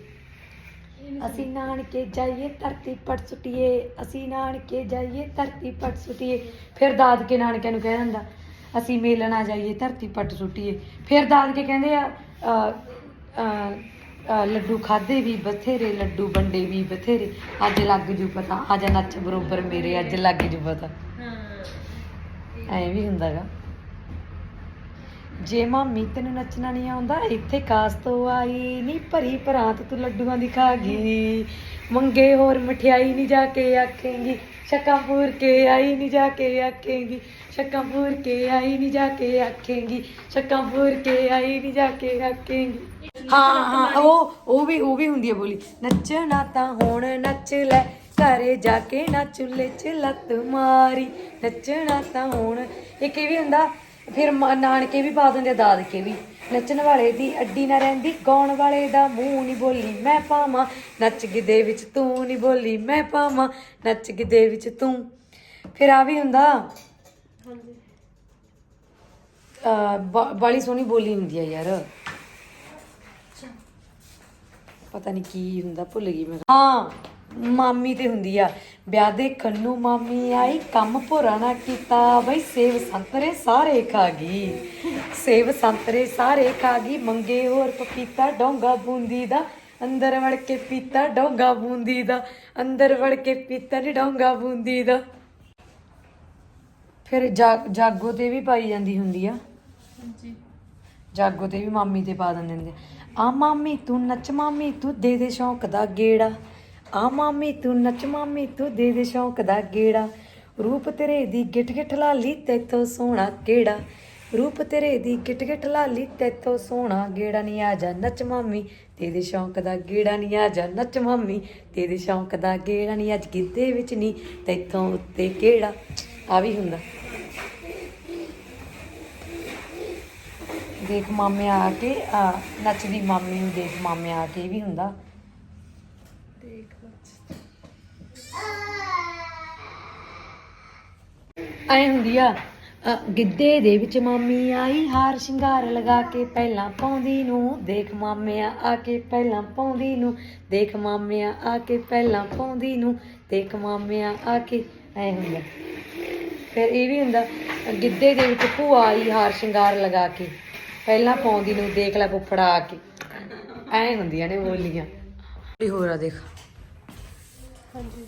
ਅਸੀਂ ਨਾਨਕੇ ਜਾਈਏ ਧਰਤੀ ਪੱਟ ਸੁੱਟੀਏ। ਅਸੀਂ ਨਾਨਕੇ ਜਾਈਏ ਧਰਤੀ ਪੱਟ ਸੁੱਟੀਏ। ਫਿਰ ਦਾਦਕੇ ਨਾਨਕਿਆਂ ਨੂੰ ਕਹਿ ਦਿੰਦਾ ਅਸੀਂ ਮੇਲਣਾ ਜਾਈਏ ਧਰਤੀ ਪੱਟ ਸੁੱਟੀਏ। ਫਿਰ ਦਾਦਕੇ ਕਹਿੰਦੇ ਆ ਅ, ਅ, ਅ, ਲੱਡੂ ਖਾਦੇ ਵੀ ਬਥੇਰੇ ਲੱਡੂ ਵੰਡੇ ਵੀ ਬਥੇਰੇ। ਅੱਜ ਲੱਗ ਜੂ ਪਤਾ ਅੱਜ ਨੱਚ ਬਰੋਬਰ ਮੇਰੇ ਅੱਜ ਲੱਗ ਜੂ ਪਤਾ। ਐਂ ਵੀ ਹੁੰਦਾਗਾ। ਜੇ ਮਾਮੀ ਤੈਨੂੰ ਨੱਚਣਾ ਨਹੀਂ ਆਉਂਦਾ ਇੱਥੇ ਕਾਸ ਤੋਂ ਆਈ ਨਹੀਂ ਭਰੀ ਭਰਾਤ ਤੂੰ ਲੱਡੂਆਂ ਦੀ ਖਾ ਗਈ ਮੰਗੇ ਹੋਰ ਮਠਿਆਈ ਨਹੀਂ ਜਾ ਕੇ ਆਖੇਂਗੀ। ਸ਼ੱਕਾਂ ਪੂਰ ਕੇ ਆਈ ਨਹੀਂ ਜਾ ਕੇ ਆਖੇਂਗੀ। ਸ਼ੱਕਾਂ ਪੂਰ ਕੇ ਆਈ ਨਹੀਂ ਜਾ ਕੇ ਆਖੇਂਗੀ। ਸ਼ੱਕਾਂ ਪੂਰ ਕੇ ਆਈ ਨਹੀਂ ਜਾ ਕੇ ਆਖੇਂਗੀ। ਹਾਂ ਹਾਂ ਉਹ ਉਹ ਵੀ ਉਹ ਵੀ ਹੁੰਦੀ ਹੈ ਬੋਲੀ। ਨੱਚਣਾ ਤਾਂ ਹੁਣ ਨੱਚ ਲੈ ਘਰੇ ਜਾ ਕੇ ਨਾ ਚੁੱਲ੍ਹੇ 'ਚ ਲੱਤ ਮਾਰੀ। ਨੱਚਣਾ ਤਾਂ ਹੁਣ ਇੱਕ ਇਹ ਵੀ ਹੁੰਦਾ ਫਿਰ ਮ- ਨਾਨਕੇ ਵੀ ਪਾ ਦਿੰਦੇ ਆ, ਦਾਦਕੇ ਵੀ। ਨੱਚਣ ਵਾਲੇ ਦੀ ਅੱਡੀ ਨਾ ਰਹਿੰਦੀ ਗਾਉਣ ਵਾਲੇ ਦਾ ਮੂੰਹ ਨਹੀਂ ਬੋਲੀ ਮੈਂ ਪਾਵਾਂ ਨੱਚ ਗਿੱਦੇ ਵਿੱਚ ਤੂੰ ਨਹੀਂ ਬੋਲੀ ਮੈਂ ਪਾਵਾਂ ਨੱਚ ਗਿੱਦੇ ਵਿੱਚ ਤੂੰ। ਫਿਰ ਆ ਵੀ ਹੁੰਦਾ ਹਾਂਜੀ। ਅਹ ਬ- ਬਾਲੀ ਸੋਹਣੀ ਬੋਲੀ ਹੁੰਦੀ ਆ ਯਾਰ। ਪਤਾ ਨਹੀਂ ਕੀ ਹੁੰਦਾ ਭੁੱਲ ਗਈ ਮੈਂ। ਹਾਂ ਮਾਮੀ ਤੇ ਹੁੰਦੀ ਆ। ਵਿਆਹ ਦੇਖਣ ਨੂੰ ਮਾਮੀ ਆਈ ਕੰਮ ਨਾ ਕੀਤਾ। ਬਈ ਸੇਬ ਸੰਤਰੇ ਸਾਰੇ ਖਾ ਗਈ। ਸੇਬ ਸੰਤਰੇ ਸਾਰੇ ਖਾ ਗਈ। ਮੰਗੇ ਹੋਰ ਪਪੀਤਾ ਡੋਂਗਾ ਬੂੰਦੀ ਦਾ। ਅੰਦਰ ਵੜ ਕੇ ਪੀਤਾ ਡੋਂਗਾ ਬੂੰਦੀ ਦਾ। ਅੰਦਰ ਵੜ ਕੇ ਪੀਤਾ ਨੀ ਡੋਂਗਾ ਬੂੰਦੀ ਦਾ। ਫਿਰ ਜਾ- ਜਾਗੋ ਤੇ ਵੀ ਪਾਈ ਜਾਂਦੀ ਹੁੰਦੀ ਆ। ਹਾਂਜੀ। ਜਾਗੋ ਤੇ ਵੀ ਮਾਮੀ ਤੇ ਪਾ ਦਿੰਦੇ ਹੁੰਦੇ ਆ। ਆ ਮਾਮੀ ਤੂੰ ਨੱਚ ਮਾਮੀ ਤੂੰ ਦੇ ਦੇ ਸ਼ੌਂਕ ਦਾ ਗੇੜਾ। ਆ ਮਾਮੀ ਤੂੰ ਨੱਚ ਮਾਮੀ ਤੂੰ ਦੇ ਦੇ ਸ਼ੌਂਕ ਦਾ ਗੇੜਾ। ਰੂਪ ਤੇਰੇ ਦੀ ਗਿੱਟ ਗਿੱਟ ਲਾਲੀ ਤੇਥੋਂ ਸੋਹਣਾ ਕਿਹੜਾ? ਰੂਪ ਤੇਰੇ ਦੀ ਗਿੱਟ ਗਿੱਟ ਲਾਲੀ ਤੇਥੋਂ ਸੋਹਣਾ ਗੇੜਾ ਨਹੀਂ ਆ ਜਾ। ਨੱਚ ਮਾਮੀ ਦੇ ਸ਼ੌਂਕ ਦਾ ਗੇੜਾ ਨਹੀਂ ਆ ਜਾ। ਨੱਚ ਮਾਮੀ ਦੇ ਸ਼ੌਂਕ ਦਾ ਗੇੜਾ ਨਹੀਂ ਅੱਜ ਗਿੱਧੇ ਵਿੱਚ ਨਹੀਂ ਤੇਥੋਂ ਉੱਤੇ ਕਿਹੜਾ? ਆ ਵੀ ਹੁੰਦਾ। ਦੇਖ ਮਾਮੇ ਆ ਕੇ ਆ, ਨੱਚਦੀ ਮਾਮੀ ਨੂੰ ਦੇਖ ਮਾਮੇ ਆ ਕੇ ਵੀ ਹੁੰਦਾ। ਦੇਖ ਬੱਚ ਐ ਹੁੰਦੀ ਆ। ਅ, ਗਿੱਧੇ ਦੇ ਵਿੱਚ ਮਾਮੀ ਆਈ ਹਾਰ ਸ਼ਿੰਗਾਰ ਲਗਾ ਕੇ ਪਹਿਲਾਂ ਪਾਉਂਦੀ ਨੂੰ। ਦੇਖ ਮਾਮਿਆਂ ਆ ਕੇ ਪਹਿਲਾਂ ਪਾਉਂਦੀ ਨੂੰ। ਦੇਖ ਮਾਮਿਆਂ ਆ ਕੇ ਪਹਿਲਾਂ ਪਾਉਂਦੀ ਨੂੰ। ਦੇਖ ਮਾਮਿਆਂ ਆ ਕੇ ਐ ਹੁੰਦਾ ਫਿਰ ਇਹ ਵੀ ਹੁੰਦਾ ਅ, ਗਿੱਧੇ ਦੇ ਵਿੱਚ ਭੂਆ ਆਈ ਹਾਰ ਸ਼ਿੰਗਾਰ ਲਗਾ ਕੇ। ਪਹਿਲਾਂ ਪਾਉਂਦੀ ਨੂੰ ਦੇਖ ਲੈ ਫੁੱਫੜਾ ਆ ਕੇ। ਐ ਹੁੰਦੀਆਂ ਨੇ ਬੋਲੀਆਂ। ਹੋਰ ਆ ਦੇਖ। ਹਾਂਜੀ।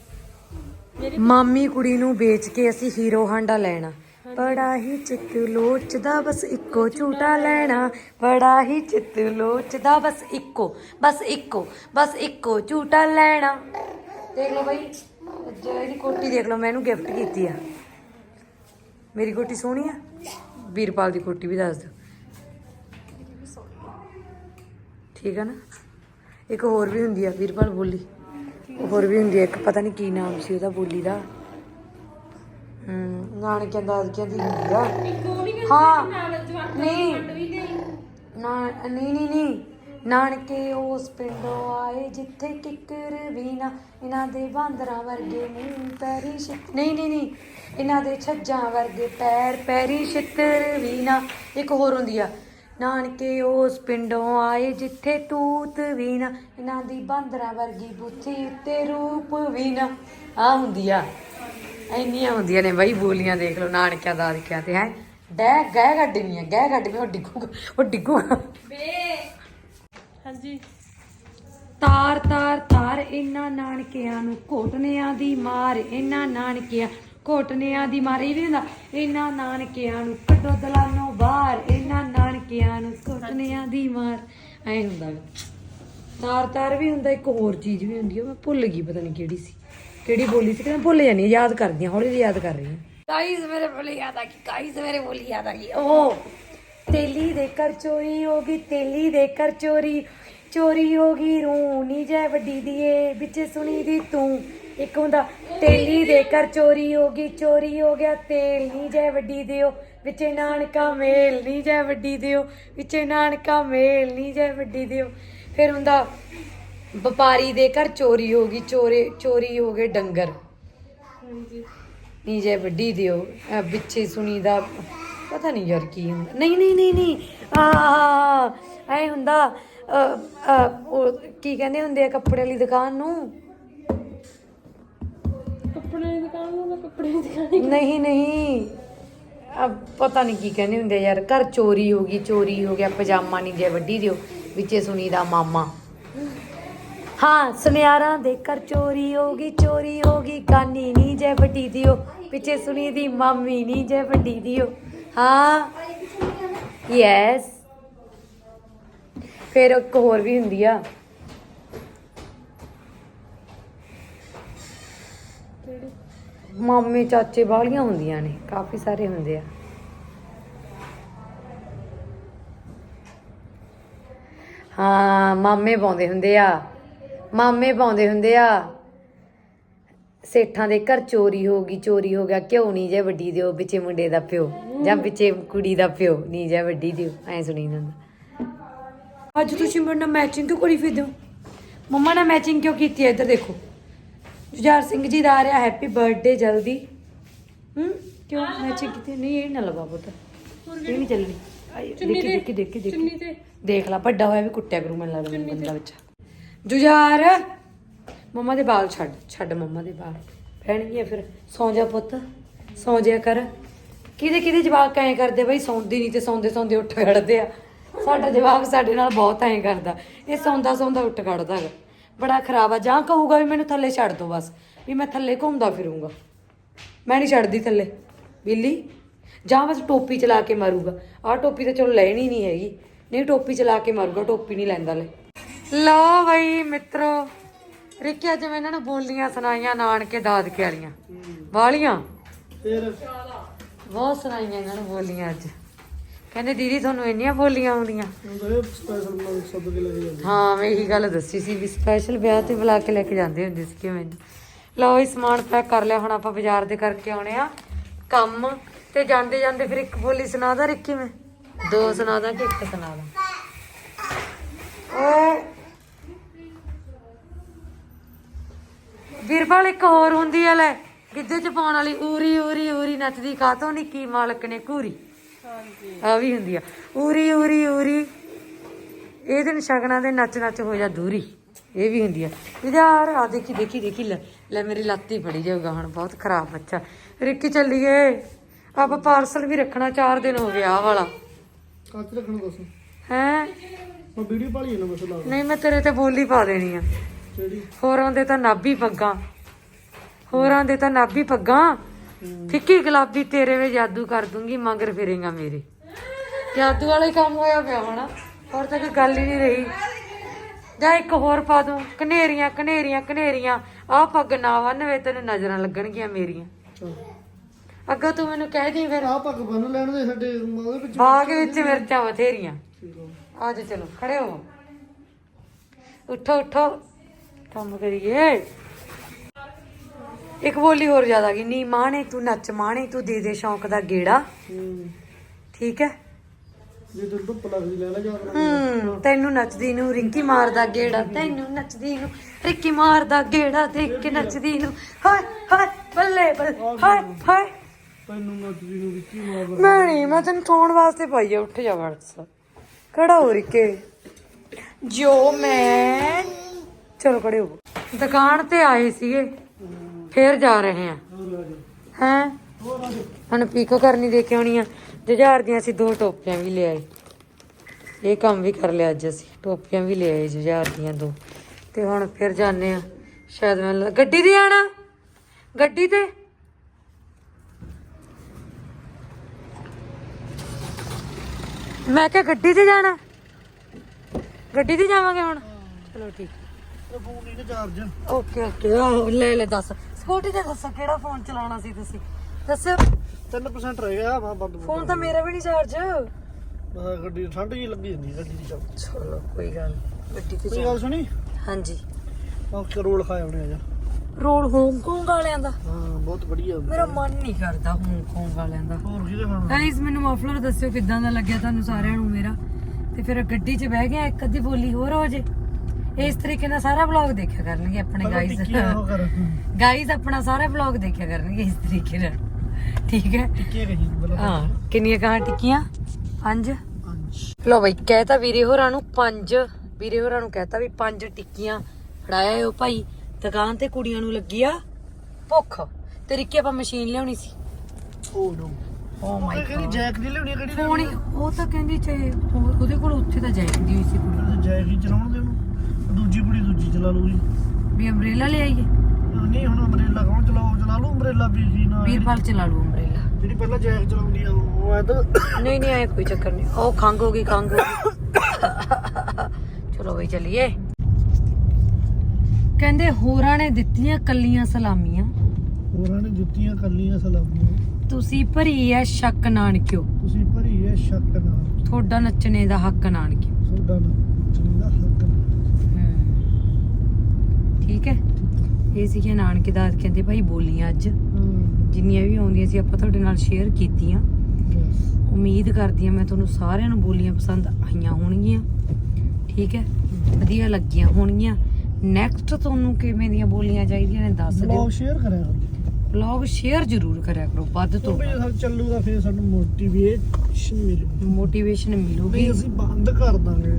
ਮਾਮੀ ਕੁੜੀ ਨੂੰ ਵੇਚ ਕੇ ਅਸੀਂ ਹੀਰੋ ਹਾਂਡਾ ਲੈਣਾ। ਬੜਾ ਹੀ ਚਿੱਤ ਲੋਚਦਾ, ਬਸ ਇੱਕੋ ਝੂਟਾ ਲੈਣਾ। ਬੜਾ ਹੀ ਚਿੱਤ ਲੋਚਦਾ, ਬਸ ਇੱਕੋ ਬਸ ਇੱਕੋ ਬਸ ਇੱਕੋ ਝੂਟਾ ਲੈਣਾ। ਦੇਖ ਲਓ ਬਾਈ ਜਿਹੜੀ ਕੋਟੀ ਦੇਖ ਲਓ, ਮੈਂ ਇਹਨੂੰ ਗਿਫਟ ਕੀਤੀ ਆ। ਮੇਰੀ ਕੋਟੀ ਸੋਹਣੀ ਆ? ਵੀਰਪਾਲ ਦੀ ਕੋਟੀ ਵੀ ਦੱਸ ਦਿਓ। ਠੀਕ ਆ ਨਾ? ਇੱਕ ਹੋਰ ਵੀ ਹੁੰਦੀ ਆ, ਵੀਰਪਾਲ ਬੋਲੀ। ਹੋਰ ਵੀ ਹੁੰਦੀ ਇੱਕ ਪਤਾ ਨਹੀਂ ਕੀ ਨਾਮ ਸੀ ਉਹਦਾ ਬੋਲੀ ਦਾ। ਹਮ ਨਾਨਕਿਆਂ ਦਾਦਕਿਆਂ ਦੀ ਹੁੰਦੀ ਆ। ਹਾਂ ਨਹੀਂ। ਨਾ ਨਹੀਂ ਨਹੀਂ ਨਹੀਂ। ਨਾਨਕੇ ਉਸ ਪਿੰਡੋਂ ਆਏ ਜਿੱਥੇ ਕਿੱਕਰ ਵੀ ਨਾ। ਇਹਨਾਂ ਦੇ ਬਾਂਦਰਾਂ ਵਰਗੇ ਨਹੀਂ ਪੈਰੀ ਛਿੱਤ ਨਹੀਂ ਨਹੀਂ ਨਹੀਂ। ਇਹਨਾਂ ਦੇ ਛੱਜਾਂ ਵਰਗੇ ਪੈਰ ਪੈਰੀ ਛਿੱਤਰ ਵੀ ਨਾ। ਇੱਕ ਹੋਰ ਹੁੰਦੀ ਆ। ਨਾਨਕੇ ਉਸ ਪਿੰਡੋਂ ਆਏ ਜਿੱਥੇ ਤੂਤ ਵੀ ਨਾ ਇਹਨਾਂ ਦੀ ਬਾਂਦਰਾਂ ਵਰਗੀ ਬੁੱਥੀ ਉੱਤੇ ਰੂਪ ਵੀ ਨਾ। ਆ ਹੁੰਦੀ ਆ ਇੰਨੀਆਂ ਹੁੰਦੀਆਂ ਨੇ ਬਾਈ ਬੋਲੀਆਂ ਦੇਖ ਲਓ ਨਾਨਕਿਆਂ ਦਾਦਕਿਆਂ ਤੇ ਹੈ। ਡੈ ਗਹਿ ਗੱਡਣੀਆਂ ਗਹਿ ਗੱਡ ਉਹ ਡਿੱਗੂਗਾ ਉਹ ਡਿੱਗੂਗਾ ਬੇ। ਹਾਂਜੀ। ਤਾਰ ਤਾਰ ਤਾਰ ਇਹਨਾਂ ਨਾਨਕਿਆਂ ਨੂੰ ਘੋਟਨਿਆਂ ਦੀ ਮਾਰ ਇਹਨਾਂ ਨਾਨਕਿਆਂ ਘੋਟਨਿਆਂ ਦੀ ਮਾਰ ਇਹ ਵੀ ਹੁੰਦਾ। ਇਹਨਾਂ ਨਾਨਕਿਆਂ ਨੂੰ ਕੱਢੋ ਦਲਾਨੋਂ ਬਾਹਰ ਇਹਨਾਂ ਨਾਨਕਿਆਂ ਨੂੰ ਘੋਟਨਿਆਂ ਦੀ ਮਾਰ। ਐ ਹੁੰਦਾ। ਤਾਰ ਤਾਰ ਵੀ ਹੁੰਦਾ ਇੱਕ ਹੋਰ ਚੀਜ਼ ਵੀ ਹੁੰਦੀ ਆ ਮੈਂ ਭੁੱਲ ਗਈ ਪਤਾ ਨਹੀਂ ਕਿਹੜੀ ਸੀ। ਕਿਹੜੀ ਬੋਲੀ ਸੀ ਕਿ ਮੈਂ ਭੁੱਲ ਜਾਨੀ ਆ, ਯਾਦ ਕਰਦੀ ਹਾਂ ਹੌਲੀ ਹੌਲੀ ਯਾਦ ਕਰ ਰਹੀ ਹਾਂ ਗਾਈਸ ਮੇਰੇ ਬੋਲੀ ਯਾਦ ਆ ਗਈ ਗਾਈਸ ਮੇਰੇ ਬੋਲੀ ਯਾਦ ਆ ਗਈ। ਓ ਤੇਲੀ ਦੇ ਕਰ ਚੋਰੀ ਹੋ ਗਈ ਤੇਲੀ ਦੇ ਕਰ ਚੋਰੀ। ਚੋਰੀ ਹੋ ਗਈ ਰੂਣੀ ਜੈ ਵੱਡੀ ਦੀਏ ਵਿੱਚ ਸੁਣੀ ਦੀ ਤੂੰ। ਇੱਕ ਹੁੰਦਾ ਤੇਲੀ ਦੇ ਕਰ ਚੋਰੀ ਹੋ ਗਈ ਚੋਰੀ ਹੋ ਗਿਆ ਤੇਲ ਨੀ ਜੈ ਵੱਡੀ ਦਿਓ। ਵਿੱਚ ਨਾਨਕਾ ਮੇਲ ਨੀ ਜੈ ਵੱਡੀ ਦਿਓ ਵਿੱਚ ਨਾਨਕਾ ਮੇਲ ਨੀ ਜੈ ਵੱਡੀ ਦਿਓ। ਫਿਰ ਹੁੰਦਾ ਵਪਾਰੀ ਦੇ ਘਰ ਚੋਰੀ ਹੋ ਗਈ ਚੋਰੇ ਚੋਰੀ ਹੋ ਗਏ ਡੰਗਰ। ਹਾਂਜੀ। ਨੀ ਜੇ ਵੱਡੀ ਦਿਓ ਵਿੱਚੇ ਸੁਣੀ ਦਾ ਪਤਾ ਨਹੀਂ ਯਾਰ ਕੀ ਹੁੰਦਾ। ਨਹੀਂ ਨਹੀਂ ਨਹੀਂ ਨਹੀਂ ਆ ਐ ਹੁੰਦਾ ਉਹ ਕੀ ਕਹਿੰਦੇ ਹੁੰਦੇ ਆ ਕੱਪੜੇ ਵਾਲੀ ਦੁਕਾਨ ਨੂੰ? ਕੱਪੜੇ ਦੀ ਦੁਕਾਨ ਨੂੰ ਕੱਪੜੇ ਦੀ ਦੁਕਾਨ ਨਹੀਂ ਨਹੀਂ। ਆ ਪਤਾ ਨਹੀਂ ਕੀ ਕਹਿੰਦੇ ਹੁੰਦੇ ਯਾਰ, ਘਰ ਚੋਰੀ ਹੋ ਗਈ, ਚੋਰੀ ਹੋ ਗਿਆ, ਪਜਾਮਾ ਨਹੀਂ ਜੇ ਵੱਢੀ ਦਿਓ, ਵਿੱਚੇ ਸੁਣੀ ਦਾ ਮਾਮਾ। ਹਾਂ, ਸੁਨਿਆਰਾਂ ਦੇ ਘਰ ਚੋਰੀ ਹੋ ਗਈ, ਚੋਰੀ ਹੋ ਗਈ, ਕਾਨੀ ਨਹੀਂ ਜੇ ਵੱਡੀ ਦਿਓ, ਪਿੱਛੇ ਸੁਣੀ ਦੀ ਮਾਮੀ ਨਹੀਂ ਜੇ ਵੱਡੀ ਦਿਓ। ਹਾਂ ਯੈਸ ਫਿਰ ਇੱਕ ਹੋਰ ਵੀ ਹੁੰਦੀ ਆ। ਮਾਮੇ, ਚਾਚੇ ਵਾਲੀਆਂ ਹੁੰਦੀਆਂ ਨੇ, ਕਾਫੀ ਸਾਰੇ ਹੁੰਦੇ ਆ। ਹਾਂ, ਮਾਮੇ ਪਾਉਂਦੇ ਹੁੰਦੇ ਆ। ਮਾਮੇ ਪਾਉਂਦੇ ਹੁੰਦੇ ਆ। ਸੇਠਾਂ ਦੇ ਘਰ ਚੋਰੀ ਹੋ ਗਈ, ਚੋਰੀ ਹੋ ਗਿਆ ਕਿਉਂ ਨਹੀਂ ਜੇ ਵੱਡੀ ਦਿਓ, ਵਿੱਚੇ ਮੁੰਡੇ ਦਾ ਪਿਓ ਜਾਂ ਵਿੱਚੇ ਕੁੜੀ ਦਾ ਪਿਓ ਨਹੀਂ ਜੇ ਵੱਡੀ ਦਿਓ, ਐ ਸੁਣੀ ਜਾਂਦਾ। ਅੱਜ ਤੁਸੀਂ ਮੇਰੇ ਨਾਲ ਮੈਚਿੰਗ ਕਿਉਂ ਕਰੀ ਫਿਰਦੇ ਹੋ? ਮੰਮਾ ਨਾਲ ਮੈਚਿੰਗ ਕਿਉਂ ਕੀਤੀ ਹੈ ਇੱਧਰ ਦੇਖੋ। ਜੁਝਾਰ ਸਿੰਘ ਜੀ ਦਾ ਆ ਰਿਹਾ ਹੈਪੀ ਬਰਥਡੇ ਜਲਦੀ। ਹੂੰ? ਕਿਉਂ? ਮੈਚਿੰਗ ਕੀਤੀ ਨਹੀਂ ਇਹ ਨਾ ਲਵਾ ਪੁੱਤ। ਇਹ ਨਹੀਂ ਚੱਲਣੀ। ਆਈ, ਚੁੰਨੀ ਦੇਖੀ ਦੇਖੀ ਦੇਖੀ। ਚੁੰਨੀ ਦੇਖੀ ਤੇ ਦੇਖ ਲਾ ਵੱਡਾ ਹੋਇਆ ਵੀ ਕੁੱਟਿਆ ਕਰੂ ਮੈਨੂੰ ਲੱਗਦਾ ਮੈਨੂੰ ਬੰਦਾ ਵਿੱਚ। ਜੁਝਾਰ! ਮੰਮਾ ਦੇ ਵਾਲ ਛੱਡ ਛੱਡ ਮੰਮਾ ਦੇ ਵਾਲ ਪੈਣਗੇ ਫਿਰ। ਸੌਂ ਜਾ ਪੁੱਤ ਸੌਂ ਜਾ ਕਰ। ਕਿਹਦੇ ਕਿਹਦੇ ਜਵਾਕ ਐਂ ਕਰਦੇ ਬਈ? ਸੌਂਦੀ ਨਹੀਂ ਤੇ ਸੌਂਦੇ ਸੌਂਦੇ ਉੱਠ ਖੜਦੇ ਆ। ਸਾਡਾ ਜਵਾਕ ਸਾਡੇ ਨਾਲ ਬਹੁਤ ਐਂ ਕਰਦਾ। ਇਹ ਸੌਂਦਾ ਸੌਂਦਾ ਉੱਠ ਖੜਦਾ ਹੈਗਾ ਬੜਾ ਖਰਾਬ ਆ। ਜਾਂ ਕਹੂਗਾ ਵੀ ਮੈਨੂੰ ਥੱਲੇ ਛੱਡ ਦੋ ਬਸ ਵੀ ਮੈਂ ਥੱਲੇ ਘੁੰਮਦਾ ਫਿਰੂੰਗਾ। ਮੈਂ ਨਹੀਂ ਛੱਡਦੀ ਥੱਲੇ। ਬਿੱਲੀ ਜਾਂ ਬਸ ਟੋਪੀ ਚਲਾ ਕੇ ਮਾਰੂਗਾ। ਆਹ ਟੋਪੀ ਤਾਂ ਚਲੋ ਲੈਣੀ ਨਹੀਂ ਹੈਗੀ। ਨਹੀਂ ਟੋਪੀ ਚਲਾ ਕੇ ਮਾਰੂਗਾ ਟੋਪੀ ਨਹੀਂ ਲੈਂਦਾ ਲੈ। ਲਓ ਬਈ ਮਿੱਤਰੋ ਰਿੱਕੀ ਅੱਜ ਮੈਂ ਇਹਨਾਂ ਨੂੰ ਬੋਲੀਆਂ ਸੁਣਾਈਆਂ ਨਾਨਕੇ ਦਾਦਕੇ ਵਾਲੀਆਂ। ਵਾਲੀਆਂ? ਫਿਰ? ਬਹੁਤ ਸੁਣਾਈਆਂ ਇਹਨਾਂ ਨੂੰ ਬੋਲੀਆਂ ਅੱਜ। ਕਹਿੰਦੇ ਦੀਦੀ ਤੁਹਾਨੂੰ ਇੰਨੀਆਂ ਬੋਲੀਆਂ ਆਉਂਦੀਆਂ। ਉਹਦੇ ਸਪੈਸ਼ਲ ਮਨ ਸਭ ਕੇ ਲੈ ਕੇ ਜਾਂਦੇ। ਹਾਂ ਮੈਂ ਇਹੀ ਗੱਲ ਦੱਸੀ ਸੀ ਵੀ ਸਪੈਸ਼ਲ ਵਿਆਹ ਤੇ ਬੁਲਾ ਕੇ ਲੈ ਕੇ ਜਾਂਦੇ ਹੁੰਦੇ ਸੀ ਕਿ ਮੈਨੂੰ। ਲਓ ਇਹ ਸਮਾਨ ਪੈਕ ਕਰ ਲਿਆ ਹੁਣ ਆਪਾਂ ਬਾਜ਼ਾਰ ਦੇ ਕਰਕੇ ਆਉਣੇ ਆ ਕੰਮ। ਤੇ ਜਾਂਦੇ ਜਾਂਦੇ ਫਿਰ ਇੱਕ ਬੋਲੀ ਸੁਣਾਦਾ ਰਿੱਕੀ ਮੈਂ। ਦੋ ਸੁਣਾ ਦਾਂ ਕਿ ਇੱਕ ਸੁਣਾ ਦਾਂ? ਓਏ। ਵੀਰਪਾਲ ਇੱਕ ਹੋਰ ਹੁੰਦੀ ਆ ਲੈ। ਗਿੱਧੇ ਚ ਪਾਉਣ ਵਾਲੀ ਊਰੀ ਊਰੀ ਊਰੀ ਨੱਚਦੀ। ਕਾਤੋਂ ਨੀ ਕੀ ਮਾਲਕ ਨੇ ਘੂਰੀ? ਆ ਵੀ ਹੁੰਦੀ ਆ। ਊਰੀ ਊਰੀ ਊਰੀ। ਇਹ ਦਿਨ ਸ਼ਗਨਾਂ ਦੇ ਨੱਚ ਨੱਚ ਹੋ ਜਾ ਦੂਰੀ। ਇਹ ਵੀ ਹੁੰਦੀ ਆ। ਯਾਰ ਆ ਦੇਖੀ ਦੇਖੀ ਦੇਖੀ। ਲੈ ਲੈ ਮੇਰੀ ਲੱਤ ਹੀ ਫੜੀ ਜਾਊਗਾ ਹੁਣ ਬਹੁਤ ਖਰਾਬ ਬੱਚਾ। ਰਿੱਕੀ ਚੱਲੀਏ। ਆਪਾਂ ਪਾਰਸਲ ਵੀ ਰੱਖਣਾ 4 ਦਿਨ ਹੋ ਗਿਆ ਆਹ ਵਾਲਾ। ਕੱਚ ਰੱਖਣਾ ਦੱਸ ਹੈ? ਮੈਂ ਵੀਡੀਓ ਪਾਲੀ ਨਾ ਬਸ ਲਾ ਨਹੀਂ ਮੈਂ ਤੇਰੇ ਤੇ ਬੋਲੀ ਪਾ ਦੇਣੀ ਆ। ਹੋਰਾਂ ਦੇ ਤਾਂ ਨਾਭੀ ਪੱਗਾਂ। ਹੋਰਾਂ ਦੇ ਤਾਂ ਨਾਭੀ ਪੱਗਾਂ। ਫਿੱਕੀ ਗੁਲਾਬੀ ਤੇਰੇ ਵਿੱਚ ਜਾਦੂ ਕਰ ਦੂੰਗੀ ਮਗਰ ਫਿਰੇਗਾ ਮੇਰੇ। ਜਾਦੂ ਵਾਲਾ ਕੰਮ ਹੋਇਆ ਪਿਆ ਹੋਣਾ। ਹੋਰ ਤਾਂ ਕੋਈ ਗੱਲ ਹੀ ਨਹੀਂ ਰਹੀ। ਜਾਂ ਇੱਕ ਹੋਰ ਪਾ ਦੂੰ। ਕਨੇਰੀਆਂ ਕਨੇਰੀਆਂ ਕਨੇਰੀਆਂ। ਆਹ ਪੱਗ ਨਾ ਬੰਨ ਵੇ ਤੈਨੂੰ ਨਜ਼ਰਾਂ ਲੱਗਣਗੀਆਂ ਮੇਰੀਆਂ। ਅੱਗਾ ਤੂੰ ਮੈਨੂੰ ਕਹਿ ਦੀ ਫਿਰ। ਆਹ ਪੱਗ ਬੰਨ ਲੈਣ ਦੇ ਸਾਡੇ ਉਹਦੇ ਵਿੱਚ ਬਾਗ ਵਿੱਚ ਮਿਰਚਾਂ ਬਥੇਰੀਆਂ। ਆ ਆ ਜਾ ਚਲੋ ਖੜੇ ਹੋ। ਉੱਠੋ ਉੱਠੋ। ਕੰਮ ਕਰੀਏ। ਇੱਕ ਬੋਲੀ ਹੋਰ ਜ਼ਿਆਦਾ ਗਈ ਨੀ ਮਾਣੇ ਤੂੰ ਨੱਚ ਮਾਣੇ ਤੂੰ ਦੇ ਦੇ ਸ਼ੌਂਕ ਦਾ ਗੇੜਾ। ਠੀਕ ਹੈ? ਜੇ ਤੈਨੂੰ ਧੁੱਪ ਲੱਗਦੀ ਲੈ ਲੈ ਜਾ ਹੂੰ ਤੈਨੂੰ ਨੱਚਦੀ ਨੂੰ ਰਿੰਕੀ ਮਾਰਦਾ ਗੇੜਾ ਤੈਨੂੰ ਨੱਚਦੀ ਨੂੰ ਰਿੰਕੀ ਮਾਰਦਾ ਗੇੜਾ ਦੇਖ ਕੇ ਨੱਚਦੀ ਨੂੰ। ਹਾਏ ਹਾਏ ਬੱਲੇ ਬੱਲੇ ਹਾਏ ਹਾਏ। ਤੈਨੂੰ ਨੱਚਦੀ ਨੂੰ ਵਿੱਕੀ ਮਾਰ ਮੈਂ ਨਹੀਂ ਮੈਂ ਤੈਨੂੰ ਸੌਣ ਵਾਸਤੇ ਪਾਈ ਆ ਉੱਠ ਜਾ ਵੜਸ ਖੜਾ ਹੋ ਰਿਕੇ। ਜੋ ਮੈਂ ਚਲੋ ਖੜੇ ਹੋ। ਦੁਕਾਨ ਤੇ ਆਏ ਸੀਗੇ। ਫੇਰ ਜਾ ਰਹੇ ਆ। ਹੈ? ਹੁਣ ਪੀਕੋ ਕਰਨੀ ਦੇ ਕੇ ਆਉਣੀ ਆ। ਜੁਝਾਰ ਦੀਆਂ ਅਸੀਂ ਦੋ ਟੋਪੀਆਂ ਵੀ ਲਿਆਏ ਇਹ ਕੰਮ ਵੀ ਕਰ ਲਿਆ ਅੱਜ ਅਸੀਂ। ਟੋਪੀਆਂ ਵੀ ਲਿਆਏ ਜੁਝਾਰ ਦੀਆਂ ਦੋ। ਤੇ ਹੁਣ ਫਿਰ ਜਾਣੇ ਆ। ਸ਼ਾਇਦ ਮੈਂ ਲ- ਗੱਡੀ ਤੇ ਆਣਾ? ਗੱਡੀ ਤੇ? ਮੈਂ ਕਿਹਾ ਗੱਡੀ ਤੇ ਜਾਣਾ? ਗੱਡੀ ਤੇ ਜਾਵਾਂਗੇ ਹੁਣ? ਚਲੋ ਠੀਕ। ਫੋਨ ਨਹੀਂ ਚਾਰਜ ਓਕੇ ਓਕੇ। ਆਹੋ ਲੈ ਲੈ ਦੱਸ। ਸਕੂਟੀ ਤੇ ਦੱਸੋ ਕਿਹੜਾ ਫੋਨ ਚਲਾਉਣਾ ਸੀ ਤੁਸੀਂ? ਦੱਸਿਓ 3% ਰਹਿ ਗਿਆ ਮੈਂ ਬੰਦ ਫੋਨ ਤਾਂ ਮੇਰਾ ਵੀ ਨਹੀਂ ਚਾਰਜ ਮੈਂ ਗੱਡੀ ਠੰਡ ਜੀ ਲੱਗੀ ਜਾਂਦੀ ਗੱਡੀ ਦੀ ਚੱਲ। ਚਲੋ ਕੋਈ ਗੱਲ ਨੀ। ਗੱਡੀ ਤੇ ਕੋਈ ਗੱਲ ਸੁਣੀ? ਹਾਂਜੀ। ਮੈਂ ਕਰੋਲ ਖਾਇਆ ਉਹਨੇ ਆ ਜਾ ਰੋਲ ਹੋਂਗਕੋਂਗ ਵਾਲਿਆਂ ਦਾ? ਹਾਂ ਬਹੁਤ ਵਧੀਆ ਮੇਰਾ ਮਨ ਨਹੀਂ ਕਰਦਾ ਹੋਂਗਕੋਂਗ ਵਾਲਿਆਂ ਦਾ। ਹੋਰ ਕਿਹਦੇ ਖਾਣਾ ਗਾਇਸ ਮੈਨੂੰ ਮਫਲਰ ਦੱਸਿਓ ਕਿੱਦਾਂ ਦਾ ਲੱਗਿਆ ਤੁਹਾਨੂੰ ਸਾਰਿਆਂ ਨੂੰ ਮੇਰਾ? ਤੇ ਫਿਰ ਗੱਡੀ 'ਚ ਬਹਿ ਗਿਆ ਇੱਕ ਅੱਧੀ ਬੋਲੀ ਹੋਰ ਹੋ ਜੇ। ਇਸ ਤਰੀਕੇ ਨਾਲ ਸਾਰਾ ਵਲੌਗ ਦੇਖਿਆ ਕਰਨਗੇ ਆਪਣੇ ਕਰ ਗਾਇਸ ਆਪਣਾ ਸਾਰਾ ਵਲੌਗ ਦੇਖਿਆ ਕਰਨਗੇ ਇਸ ਤਰੀਕੇ ਨਾਲ। ਠੀਕ ਹੈ? ਟਿੱਕੀਆਂ ਕਹੀ ਹਾਂ ਕਿੰਨੀਆਂ ਕਹਾਂ ਟਿੱਕੀਆਂ? ਪੰਜ? ਪੰਜ। ਲੋ ਬਈ ਕਹਿਤਾ ਵੀਰੇ ਹੋਰਾਂ ਨੂੰ ਪੰਜ। ਵੀਰੇ ਹੋਰਾਂ ਨੂੰ ਕਹਿਤਾ ਵੀ ਪੰਜ ਟਿੱਕੀਆਂ ਫੜਾਇਆ ਓ ਭਾਈ। ਦੁਕਾਨ ਤੇ ਕੁੜੀਆਂ ਨੂੰ ਲੱਗੀ ਆ ਭੁੱਖ। ਤਰੀਕੇ ਆਪਾਂ ਮਸ਼ੀਨ ਲਿਆਉਣੀ ਸੀ? ਓ ਨੋ। ਓ ਮਾਈ ਕਹਿੰਦੀ ਜੈਕ ਦੀ ਲਿਆਉਣੀ ਕਿਹੜੀ ਉਹ ਤਾਂ ਕਹਿੰਦੀ ਚਾਹੇ ਉਹ- ਉਹਦੇ ਕੋਲ ਉੱਥੇ ਤਾਂ ਜਾਈਦੀ ਹੋਈ ਸੀ ਕੁੜੀ? ਜੈਕ ਹੀ ਚਲਾਉਣ ਦੇ ਉਹਨੂੰ। ਦੂਜੀ ਕੁੜੀ ਦੂਜੀ ਚਲਾ ਲੂਗੀ ਵੀ ਅੰਬ੍ਰੇਲਾ ਲੈ ਆਈਏ? ਨਹੀਂ ਹੁਣ ਅੰਬਰੇਲਾ ਕੌਣ ਚਲਾਓ ਚਲਾ ਲੂ ਅੰਬਰੇਲਾ ਵੀ ਜੀ ਨਾ ਵੀਰਪਾਲ ਚਲਾ ਲੂ ਅੰਬ੍ਰੇਲਾ। ਜਿਹੜੀ ਪਹਿਲਾਂ ਜੈਕ ਚਲਾਉਂਦੀ ਆ ਉਹ ਐ ਤਾਂ ਨਹੀਂ ਨਹੀਂ ਆਏ ਕੋਈ ਚੱਕਰ ਨਹੀਂ। ਉਹ ਖੰਗ ਹੋ ਗਈ ਖੰਗ ਹੋ ਗਈ। ਚਲੋ ਬਈ ਚਲੀਏ। ਕਹਿੰਦੇ ਹੋਰਾਂ ਨੇ ਦਿੱਤੀਆਂ ਕੱਲੀਆਂ ਸਲਾਮੀਆਂ। ਹੋਰਾਂ ਨੇ ਦਿੱਤੀਆਂ ਕੱਲੀਆਂ ਸਲਾਮੀਆਂ। ਤੁਸੀਂ ਭਰੀ ਐ ਸ਼ੱਕ ਨਾਨਕਿਓ। ਤੁਸੀਂ ਭਰੀ ਐ ਸ਼ੱਕ ਨਾਲ। ਤੁਹਾਡਾ ਨੱਚਣੇ ਦਾ ਹੱਕ ਨਾਨਕਿਓ। ਤੁਹਾਡਾ ਨੱਚਣ ਦਾ ਹੱਕ ਠੀਕ ਹੈ ਇਹ ਸੀਗੀਆਂ ਨਾਨਕੇ ਦਾ ਕਹਿੰਦੇ ਭਾਈ ਬੋਲੀਆਂ ਅੱਜ। ਜਿੰਨੀਆਂ ਵੀ ਆਉਂਦੀਆਂ ਸੀ ਆਪਾਂ ਤੁਹਾਡੇ ਨਾਲ ਸ਼ੇਅਰ ਕੀਤੀਆਂ। ਉਮੀਦ ਕਰਦੀ ਹਾਂ ਮੈਂ ਤੁਹਾਨੂੰ ਸਾਰਿਆਂ ਨੂੰ ਬੋਲੀਆਂ ਪਸੰਦ ਆਈਆਂ ਹੋਣਗੀਆਂ। ਠੀਕ ਹੈ? ਵਧੀਆ ਲੱਗੀਆਂ ਹੋਣਗੀਆਂ। ਨੈਕਸਟ ਤੁਹਾਨੂੰ ਕਿਵੇਂ ਦੀਆਂ ਬੋਲੀਆਂ ਚਾਹੀਦੀਆਂ ਨੇ ਦੱਸ ਦਿਓ। ਬਲੌਗ ਸ਼ੇਅਰ ਕਰਿਆ ਕਰੋ। ਵਲੌਗ ਸ਼ੇਅਰ ਜ਼ਰੂਰ ਕਰਿਆ ਕਰੋ ਵੱਧ ਤੋਂ ਸਭ ਚੱਲੂਗਾ ਫਿਰ ਸਾਨੂੰ ਮੋਟੀਵੇਸ਼ਨ ਮਿਲੂਗੀ। ਮੋਟੀਵੇਸ਼ਨ ਮਿਲੂਗੀ। ਅਸੀਂ ਬੰਦ ਕਰ ਦਾਂਗੇ।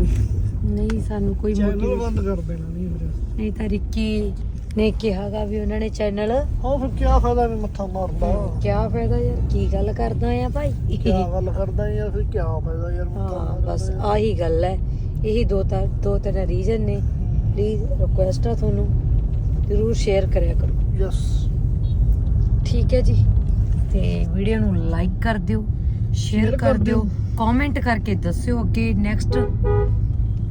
ਨਹੀਂ ਸਾਨੂੰ ਕੋਈ ਮੋਟੀਵੇਸ਼ਨ ਬੰਦ ਕਰ ਦੇਣਾ ਨਹੀਂ ਵੀਰੇ ਨਹੀਂ ਤਾਂ ਰਿੱਕੀ ਨੇ ਕਿਹਾਗਾ ਵੀ ਉਹਨਾਂ ਨੇ ਚੈਨਲ। ਹਾਂ ਫਿਰ ਕੀ ਫਾਇਦਾ ਵੀ ਮੱਥਾ ਮਾਰਦਾ? ਕੀ ਫਾਇਦਾ ਯਾਰ ਕੀ ਗੱਲ ਕਰਦਾ ਆ ਭਾਈ? ਕੀ ਗੱਲ ਕਰਦਾ ਯਾਰ ਫਿਰ ਕੀ ਫਾਇਦਾ ਯਾਰ ਮੱਥਾ ਹਾਂ ਮਾਰਦਾ ਬਸ ਯਾਰ। ਆਹੀ ਗੱਲ ਹੈ ਇਹੀ ਦੋ ਤਾਂ ਦੋ ਤਿੰਨ ਰੀਜ਼ਨ ਨੇ। ਪਲੀਜ਼ ਰਿਕੁਐਸਟ ਆ ਤੁਹਾਨੂੰ। ਜਰੂਰ ਸ਼ੇਅਰ ਕਰਿਆ ਕਰੋ। ਯਸ ਠੀਕ ਹੈ ਜੀ। ਤੇ ਵੀਡੀਓ ਨੂੰ ਲਾਈਕ ਕਰ ਦਿਓ ਸ਼ੇਅਰ ਕਰ ਦਿਓ। ਕਮੈਂਟ ਕਰਕੇ ਦੱਸਿਓ ਅੱਗੇ। ਨੈਕਸਟ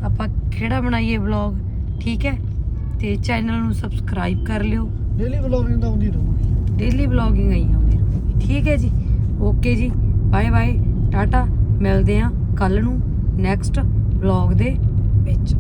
ਆਪਾਂ ਕਿਹੜਾ ਬਣਾਈਏ ਵਲੌਗ ਠੀਕ ਹੈ ਤੇ ਚੈਨਲ ਨੂੰ ਸਬਸਕ੍ਰਾਈਬ ਕਰ ਲਿਓ। ਡੇਲੀ ਵਲੌਗਿੰਗ ਤਾਂ ਆਉਂਦੀ ਰਹੂਗੀ। ਡੇਲੀ ਵਲੌਗਿੰਗ ਆਈ ਆ ਮੇਰੀ ਠੀਕ ਹੈ ਜੀ। ਓਕੇ ਜੀ। ਬਾਏ ਬਾਏ ਟਾਟਾ ਮਿਲਦੇ ਆ ਕੱਲ ਨੂੰ ਨੈਕਸਟ ਵਲੌਗ ਦੇ ਵਿੱਚ।